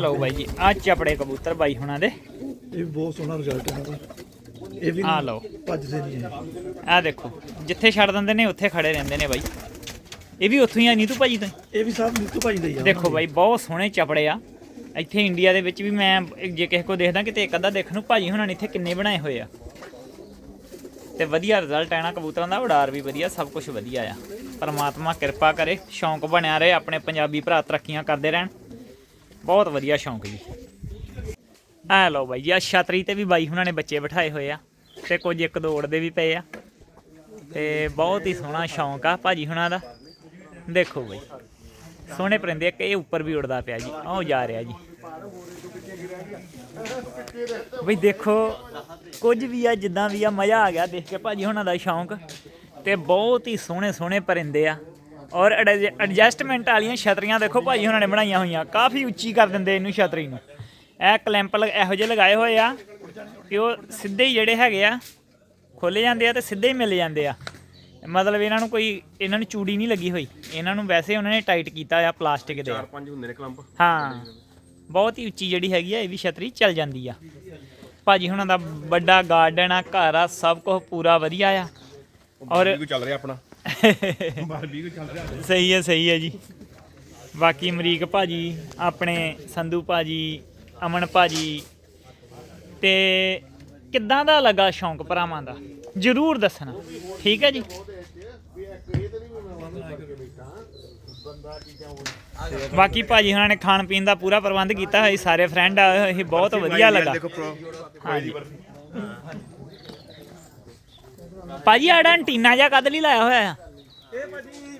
ਲਓ ਬਾਈ ਜੀ ਆ ਚਪੜੇ ਕਬੂਤਰ ਬਾਈ ਹੁਣਾਂ ਦੇ। ਇਹ ਵੀ ਬਹੁਤ ਸੋਹਣਾ ਰਿਜ਼ਲਟ ਹੈ ਇਹਦਾ ਇਹ ਵੀ ਆਹ ਲਓ। ਭੱਜਦੇ ਨਹੀਂ ਹੈ ਆ ਦੇਖੋ ਜਿੱਥੇ ਛੱਡ ਦਿੰਦੇ ਨੇ ਉੱਥੇ ਖੜੇ ਰਹਿੰਦੇ ਨੇ ਬਾਈ। ਇਹ ਵੀ ਉੱਥੋਂ ਹੀ ਆ ਨੀਤੂ ਭਾਜੀ ਤੋਂ ਹੀ। ਇਹ ਵੀ ਸਭ ਨੀਤੂ ਭਾਈ ਦਾ ਹੀ ਆ। ਦੇਖੋ ਬਾਈ ਬਹੁਤ ਸੋਹਣੇ ਚਪੜੇ ਆ। ਇੱਥੇ ਇੰਡੀਆ ਦੇ ਵਿੱਚ ਵੀ ਮੈਂ ਜੇ ਕਿਸੇ ਕੋ ਦੇਖਦਾ ਕਿਤੇ ਇੱਕ ਅੱਧਾ ਦੇਖਣ ਨੂੰ ਭਾਜੀ ਹੁਣਾਂ ਨੇ ਇੱਥੇ ਕਿੰਨੇ ਬਣਾਏ ਹੋਏ ਆ। ਤੇ ਵਧੀਆ ਰਿਜ਼ਲਟ ਆਣਾ ਕਬੂਤਰਾਂ ਦਾ ਉਡਾਰ ਵੀ ਵਧੀਆ ਸਭ ਕੁਝ ਵਧੀਆ ਆ। ਪਰਮਾਤਮਾ ਕਿਰਪਾ ਕਰੇ ਸ਼ੌਂਕ ਬਣਿਆ ਰਹੇ ਆਪਣੇ ਪੰਜਾਬੀ ਭਰਾ ਤਰੱਕੀਆਂ ਕਰਦੇ ਰਹਿਣ। ਬਹੁਤ ਵਧੀਆ ਸ਼ੌਂਕ ਜੀ। ਆ ਲਓ ਬਾਈ ਜੀ ਆ ਛਤਰੀ ਤੇ ਵੀ ਬਾਈ ਹੁਣਾਂ ਨੇ ਬੱਚੇ ਬਿਠਾਏ ਹੋਏ ਆ ਤੇ ਕੁਝ ਇੱਕ ਦੋ ਉੜਦੇ ਵੀ ਪਏ ਆ। ਤੇ ਬਹੁਤ ਹੀ ਸੋਹਣਾ ਸ਼ੌਂਕ ਆ ਭਾਜੀ ਹੁਣਾਂ ਦਾ। ਦੇਖੋ ਬਾਈ, ਸੋਹਣੇ ਪਰਿੰਦੇ ਇੱਕ ਇਹ ਉੱਪਰ ਵੀ ਉੜਦਾ ਪਿਆ ਜੀ, ਆਹ ਜਾ ਰਿਹਾ ਜੀ। ਬਈ ਦੇਖੋ, ਕੁਝ ਵੀ ਆ, ਜਿੱਦਾਂ ਵੀ ਆ, ਮਜ਼ਾ ਆ ਗਿਆ ਦੇਖ ਕੇ ਭਾਜੀ ਹੁਣਾਂ ਦਾ ਸ਼ੌਂਕ। ਤੇ ਬਹੁਤ ਹੀ ਸੋਹਣੇ ਸੋਹਣੇ ਪਰਿੰਦੇ ਆ। ਔਰ ਐਡਜਸਟਮੈਂਟ ਵਾਲੀਆਂ ਛਤਰੀਆਂ ਦੇਖੋ ਭਾਜੀ ਹੁਣਾਂ ਨੇ ਬਣਾਈਆਂ ਹੋਈਆਂ, ਕਾਫੀ ਉੱਚੀ ਕਰ ਦਿੰਦੇ ਇਹਨੂੰ ਛਤਰੀ ਨੂੰ। ਇਹ ਕਲੈਂਪ ਇਹੋ ਜਿਹੇ ਲਗਾਏ ਹੋਏ ਆ ਕਿ ਉਹ ਸਿੱਧੇ ਹੀ ਜਿਹੜੇ ਹੈਗੇ ਆ ਖੁੱਲ ਜਾਂਦੇ ਆ ਤੇ ਸਿੱਧੇ ਹੀ ਮਿਲ ਜਾਂਦੇ ਆ। ਮਤਲਬ ਇਹਨਾਂ ਨੂੰ ਕੋਈ ਇਹਨਾਂ ਨੂੰ ਚੂੜੀ ਨਹੀਂ ਲੱਗੀ ਹੋਈ। ਇਹਨਾਂ ਨੂੰ ਵੈਸੇ ਉਹਨਾਂ ਨੇ ਟਾਈਟ ਕੀਤਾ ਆ ਪਲਾਸਟਿਕ ਦੇ। ਪੰਜ ਹੁੰਦੇ ਨੇ ਕਲੰਪ। ਹਾਂ। ਬਹੁਤ ਹੀ ਉੱਚੀ ਜਿਹੜੀ ਹੈਗੀ ਆ ਇਹ ਵੀ ਛਤਰੀ ਚੱਲ ਜਾਂਦੀ ਆ। ਭਾਜੀ ਹੁਣਾਂ ਦਾ ਵੱਡਾ ਗਾਰਡਨ ਆ ਘਰ ਆ ਸਭ ਕੁਝ ਪੂਰਾ ਵਧੀਆ ਆ। ਔਰ ਵੀ ਚੱਲ ਰਿਹਾ ਆਪਣਾ। ਸਹੀ ਹੈ ਸਹੀ ਹੈ ਜੀ। ਬਾਕੀ ਅਮਰੀਕ ਭਾਜੀ ਆਪਣੇ ਸੰਧੂ ਭਾਜੀ ਅਮਨ ਭਾਜੀ। ਤੇ ਕਿੱਦਾਂ ਦਾ ਲੱਗਾ ਸ਼ੌਂਕ ਭਰਾਵਾਂ ਦਾ? ਜਰੂਰ ਦੱਸਣਾ। ਠੀਕ ਹੈ ਜੀ? ਬਾਕੀ ਭਾਜੀ ਉਹਨਾਂ ਨੇ ਖਾਣ ਪੀਣ ਦਾ ਪੂਰਾ ਪ੍ਰਬੰਧ ਕੀਤਾ ਹੋਇਆ ਸਾਰੇ ਫਰੈਂਡ ਆਏ ਹੋਏ ਸੀ ਬਹੁਤ ਵਧੀਆ ਲੱਗਾ। ਹਾਂਜੀ। ਭਾਜੀ ਆੜਾ ਐਂਟੀਨਾ ਜਿਹਾ ਕਦ ਲਈ ਲਾਇਆ ਹੋਇਆ ਆ? ਇਹ ਭਾਜੀ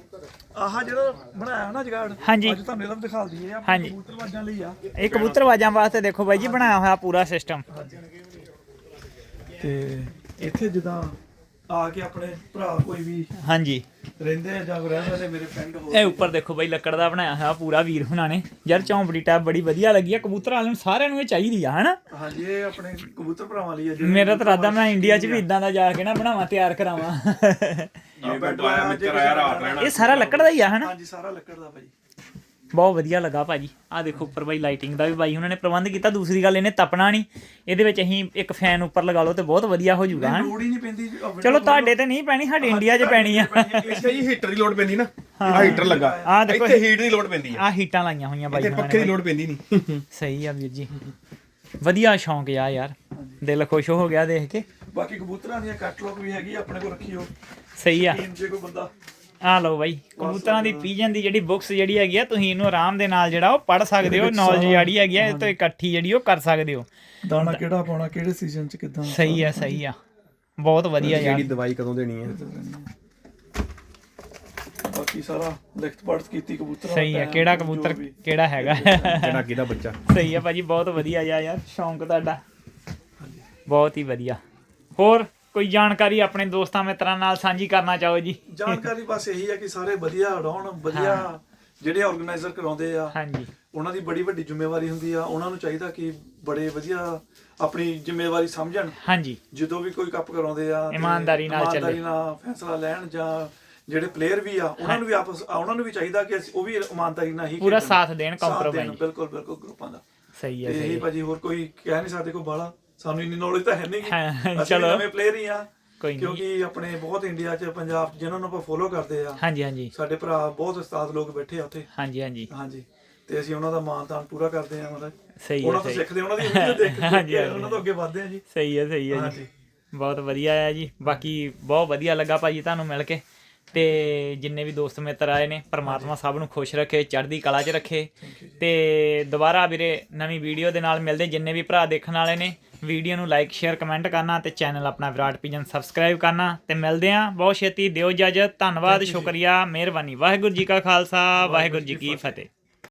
ਆਹ ਜਿਹੜਾ ਬਣਾਇਆ ਨਾ ਜਗਾੜ ਹਾਂਜੀ। ਅੱਜ ਤੁਹਾਨੂੰ ਇਹਦਾ ਦਿਖਾ ਦਈਏ ਆ ਹਾਂਜੀ। ਕਬੂਤਰਵਾਜਾਂ ਲਈ ਆ। ਇਹ ਕਬੂਤਰਵਾਜਾਂ ਵਾਸਤੇ ਦੇਖੋ ਬਾਈ ਜੀ ਬਣਾਇਆ ਹੋਇਆ ਪੂਰਾ ਸਿਸਟਮ ਤੇ ਇੱਥੇ ਜਿੱਦਾਂ ਆ ਕੇ ਆਪਣੇ ਭਰਾ ਕੋਈ ਵੀ ਹਾਂਜੀ। ਰਹਿੰਦੇ ਆ ਜਾਂ ਕੋਈ ਰਹਿੰਦੇ ਨੇ ਮੇਰੇ ਫਰੈਂਡ ਹੋ ਇਹ ਉੱਪਰ ਦੇਖੋ ਬਾਈ ਲੱਕੜ ਦਾ ਬਣਾਇਆ ਹੋਇਆ ਪੂਰਾ ਵੀਰ ਹੁਣਾਂ ਨੇ। ਯਾਰ ਚੌਂਪੜੀ ਟੈਬ ਬੜੀ ਵਧੀਆ ਲੱਗੀ ਆ ਕਬੂਤਰਾਂ ਵਾਲਿਆਂ ਨੂੰ ਸਾਰਿਆਂ ਨੂੰ ਇਹ ਚਾਹੀਦੀ ਆ ਹਨਾ? ਹਾਂਜੀ ਇਹ ਆਪਣੇ ਕਬੂਤਰ ਭਰਾਵਾਂ ਲਈ ਆ ਜਿਹੜੇ ਮੇਰਾ ਤਾਂ ਇਰਾਦਾ ਮੈਂ ਇੰਡੀਆ 'ਚ ਵੀ ਇਦਾਂ ਦਾ ਜਾ ਕੇ ਨਾ ਬਣਾਵਾਂ ਤਿਆਰ ਕਰਾਵਾਂ। ਇਹ ਬੈੱਡ ਆਇਆ ਮਿੱਤਰ ਆਇਆ ਰਾਤ ਰਹਿਣਾ ਇਹ ਸਾਰਾ ਲੱਕੜ ਦਾ ਹੀ ਆ ਹਨਾ? ਹਾਂਜੀ ਸਾਰਾ ਲੱਕੜ ਦਾ ਭਾਜੀ ਬਹੁਤ ਵਧੀਆ ਲੱਗਾ ਭਾਜੀ। ਆ ਦੇਖੋ ਉੱਪਰ ਬਾਈ ਲਾਈਟਿੰਗ ਦਾ ਵੀ ਬਾਈ ਉਹਨਾਂ ਨੇ ਪ੍ਰਬੰਧ ਕੀਤਾ। ਦੂਸਰੀ ਗੱਲ ਇਹਨੇ ਤਪਣਾ ਨਹੀਂ। ਇਹਦੇ ਵਿੱਚ ਅਸੀਂ ਇੱਕ ਫੈਨ ਉੱਪਰ ਲਗਾ ਲਓ ਤੇ ਬਹੁਤ ਵਧੀਆ ਹੋ ਜਾਊਗਾ ਹਨਾ? ਲੋੜ ਹੀ ਨਹੀਂ ਪੈਂਦੀ ਚਲੋ ਤੁਹਾਡੇ ਤੇ ਨਹੀਂ ਪੈਣੀ ਸਾਡੇ ਇੰਡੀਆ 'ਚ ਪੈਣੀ ਆ। ਇੱਥੇ ਜੀ ਹੀਟਰ ਦੀ ਲੋਡ ਪੈਂਦੀ ਨਾ। ਆ ਹੀਟਰ ਲੱਗਾ। ਆਹ ਦੇਖੋ ਇੱਥੇ ਹੀਟ ਦੀ ਲੋਡ ਪੈਂਦੀ ਆ। ਆ ਹੀਟਾਂ ਲਾਈਆਂ ਹੋਈਆਂ ਬਾਈ ਇੱਥੇ ਪੱਖੇ ਦੀ ਲੋਡ ਪੈਂਦੀ ਨਹੀਂ। ਸਹੀ ਆ ਵੀਰ ਜੀ। ਵਧੀਆ ਸ਼ੌਂਕ ਆ ਯਾਰ। ਦਿਲ ਖੁਸ਼ ਹੋ ਗਿਆ ਦੇਖ ਕੇ। ਬਾਕੀ ਕਬੂਤਰਾਂ ਦੀਆਂ ਕੈਟਲੌਗ ਵੀ ਹੈਗੀ ਆ, ਆਪਣੇ ਕੋਲ ਰੱਖੀ ਹੋ ਸਹੀ ਆ। ਟੀਮ ਜੇ ਕੋਈ ਬੰਦਾ ਆ ਲਓ ਬਾਈ ਕਬੂਤਰਾਂ ਦੀ ਪੀਜਨ ਦੀ ਜਿਹੜੀ ਬੁੱਕਸ ਜਿਹੜੀ ਹੈਗੀ ਆ ਤੁਸੀਂ ਇਹਨੂੰ ਆਰਾਮ ਦੇ ਨਾਲ ਜਿਹੜਾ ਉਹ ਪੜ ਸਕਦੇ ਹੋ ਨੌਲੇਜ ਜਿਹੜੀ ਹੈਗੀ ਆ ਇਹ ਤੋਂ ਇਕੱਠੀ ਜਿਹੜੀ ਉਹ ਕਰ ਸਕਦੇ ਹੋ। ਦਾਣਾ ਕਿਹੜਾ ਪਾਉਣਾ ਕਿਹੜੇ ਸੀਜ਼ਨ ਚ ਕਿਦਾਂ ਸਹੀ ਆ ਸਹੀ ਆ। ਬਹੁਤ ਵਧੀਆ ਯਾਰ। ਜਿਹੜੀ ਦਵਾਈ ਕਦੋਂ ਦੇਣੀ ਹੈ? ਬਾਕੀ ਸਾਰਾ ਲਿਖਤ ਪੜਤ ਕੀਤੀ ਕਬੂਤਰਾਂ ਸਹੀ ਆ ਦਾ ਕਿਹੜਾ time, ਕਬੂਤਰ ਵੀ। ਕਿਹੜਾ ਹੈਗਾ? ਜਿਹੜਾ ਕਿਹਦਾ ਬੱਚਾ? ਸਹੀ ਆ ਭਾਜੀ ਬਹੁਤ ਵਧੀਆ ਯਾਰ ਸ਼ੌਂਕ ਤੁਹਾਡਾ। ਬਹੁਤ ਹੀ ਵਧੀਆ। ਹੋਰ ਕੋਈ ਜਾਣਕਾਰੀ ਆਪਣੇ ਦੋਸਤਾਂ ਮਿੱਤਰਾਂ ਨਾਲ ਸਾਂਝੀ ਕਰਨਾ ਚਾਹੋ ਜੀ ਜਾਣਕਾਰੀ ਬਸ ਇਹੀ ਹੈ ਕਿ ਸਾਰੇ ਵਧੀਆ ਉਡਾਉਣ ਵਧੀਆ ਜਿਹੜੇ ਆਰਗੇਨਾਈਜ਼ਰ ਕਰਾਉਂਦੇ ਆ ਹਾਂਜੀ ਉਹਨਾਂ ਦੀ ਬੜੀ ਵੱਡੀ ਜ਼ਿੰਮੇਵਾਰੀ ਹੁੰਦੀ ਆ ਉਹਨਾਂ ਨੂੰ ਚਾਹੀਦਾ ਕਿ ਬੜੇ ਵਧੀਆ ਆਪਣੀ ਜ਼ਿੰਮੇਵਾਰੀ ਸਮਝਣ ਹਾਂਜੀ ਜਦੋਂ ਵੀ ਕੋਈ ਕੱਪ ਕਰਾਉਂਦੇ ਆ ਤੇ ਇਮਾਨਦਾਰੀ ਨਾਲ ਚੱਲੇ। ਇਮਾਨਦਾਰੀ ਨਾਲ ਫੈਸਲਾ ਲੈਣ ਜਾਂ ਜਿਹੜੇ ਪਲੇਅਰ ਵੀ ਆ ਉਹਨਾਂ ਨੂੰ ਵੀ ਆਪਸ ਉਹਨਾਂ ਨੂੰ ਵੀ ਚਾਹੀਦਾ ਕਿ ਅਸੀਂ- ਉਹ ਵੀ ਇਮਾਨਦਾਰੀ ਨਾਲ ਹੀ ਪੂਰਾ ਖੇਡਣ। ਸਾਥ ਦੇਣ compromise। ਬਿਲਕੁਲ ਬਿਲਕੁਲ ਗਰੁੱਪਾਂ ਦਾ ਸਹੀ ਤੇ ਸਹੀ ਇਹੀ। ਭਾਜੀ ਹੋਰ ਕੋਈ ਕਹਿ ਨਹੀਂ ਸਕਦੇ ਕੋਈ ਬਾਲਾ ਸਾਨੂੰ ਇੰਨੀ ਨੌਲੇਜ ਤਾਂ ਹੈ ਨਹੀਂ ਅਸੀਂ ਚਲੋ। ਨਵੇਂ ਪਲੇਅਰ ਹੀ ਆ ਕੋਈ ਨਹੀਂ ਕਿਉਂਕਿ ਆਪਣੇ ਬਹੁਤ ਇੰਡੀਆ 'ਚ ਪੰਜਾਬ 'ਚ ਜਿਨ੍ਹਾਂ ਨੂੰ ਆਪਾਂ ਫੋਲੋ ਕਰਦੇ ਆ ਹਾਂਜੀ ਹਾਂਜੀ। ਸਾਡੇ ਭਰਾ ਬਹੁਤ ਉਸਤਾਦ ਲੋਕ ਬੈਠੇ ਆ ਉੱਥੇ। ਹਾਂਜੀ ਹਾਂਜੀ। ਹਾਂਜੀ। ਤੇ ਅਸੀਂ ਉਹਨਾਂ ਦਾ ਮਾਣ ਤਾਣ ਪੂਰਾ ਕਰਦੇ ਆ ਮਤਲਬ। ਸਹੀ ਹੈ ਉਹਨਾਂ ਤੋਂ ਸਹੀ। ਸਿੱਖਦੇ ਉਹਨਾਂ ਦੀ ਵੀਡੀਓ ਦੇਖ ਹਾਂਜੀ, ਕੇ ਹਾਂਜੀ। ਉਹਨਾਂ ਤੋਂ ਅੱਗੇ ਵਧਦੇ ਆ ਜੀ। ਸਹੀ ਹੈ ਸਹੀ ਹੈ ਜੀ। ਹਾਂਜੀ। ਬਹੁਤ ਵਧੀਆ ਆ ਜੀ। ਬਾਕੀ ਬਹੁਤ ਵਧੀਆ ਲੱਗਾ ਭਾਜੀ ਤੁਹਾਨੂੰ ਮਿਲ ਕੇ। ਤੇ ਜਿੰਨੇ ਵੀ ਦੋਸਤ ਮਿੱਤਰ ਆਏ ਨੇ ਪਰਮਾਤਮਾ ਸਭ ਨੂੰ ਖੁਸ਼ ਰੱਖੇ ਚੜ੍ਹਦੀ ਕਲਾ 'ਚ ਰੱਖੇ। ਤੇ ਦੁਬਾਰਾ ਵੀਰੇ ਨਵੀਂ ਵੀਡੀਓ ਦੇ ਨਾਲ ਮਿਲਦੇ। ਜਿੰਨੇ ਵੀ ਭਰਾ ਦੇਖਣ ਵਾਲੇ ਨੇ ਵੀਡੀਓ ਨੂੰ ਲਾਈਕ ਸ਼ੇਅਰ ਕਮੈਂਟ ਕਰਨਾ ਤੇ ਚੈਨਲ ਆਪਣਾ ਵਿਰਾਟ ਪੀਜਨ ਸਬਸਕ੍ਰਾਈਬ ਕਰਨਾ। ਤੇ ਮਿਲਦੇ ਆਂ ਬਹੁਤ ਛੇਤੀ। ਦਿਓ ਇਜਾਜ਼ਤ। ਧੰਨਵਾਦ। ਸ਼ੁਕਰੀਆ। ਮਿਹਰਬਾਨੀ। ਵਾਹਿਗੁਰੂ ਜੀ ਕਾ ਖਾਲਸਾ। ਵਾਹਿਗੁਰੂ ਜੀ ਕੀ ਫਤਿਹ।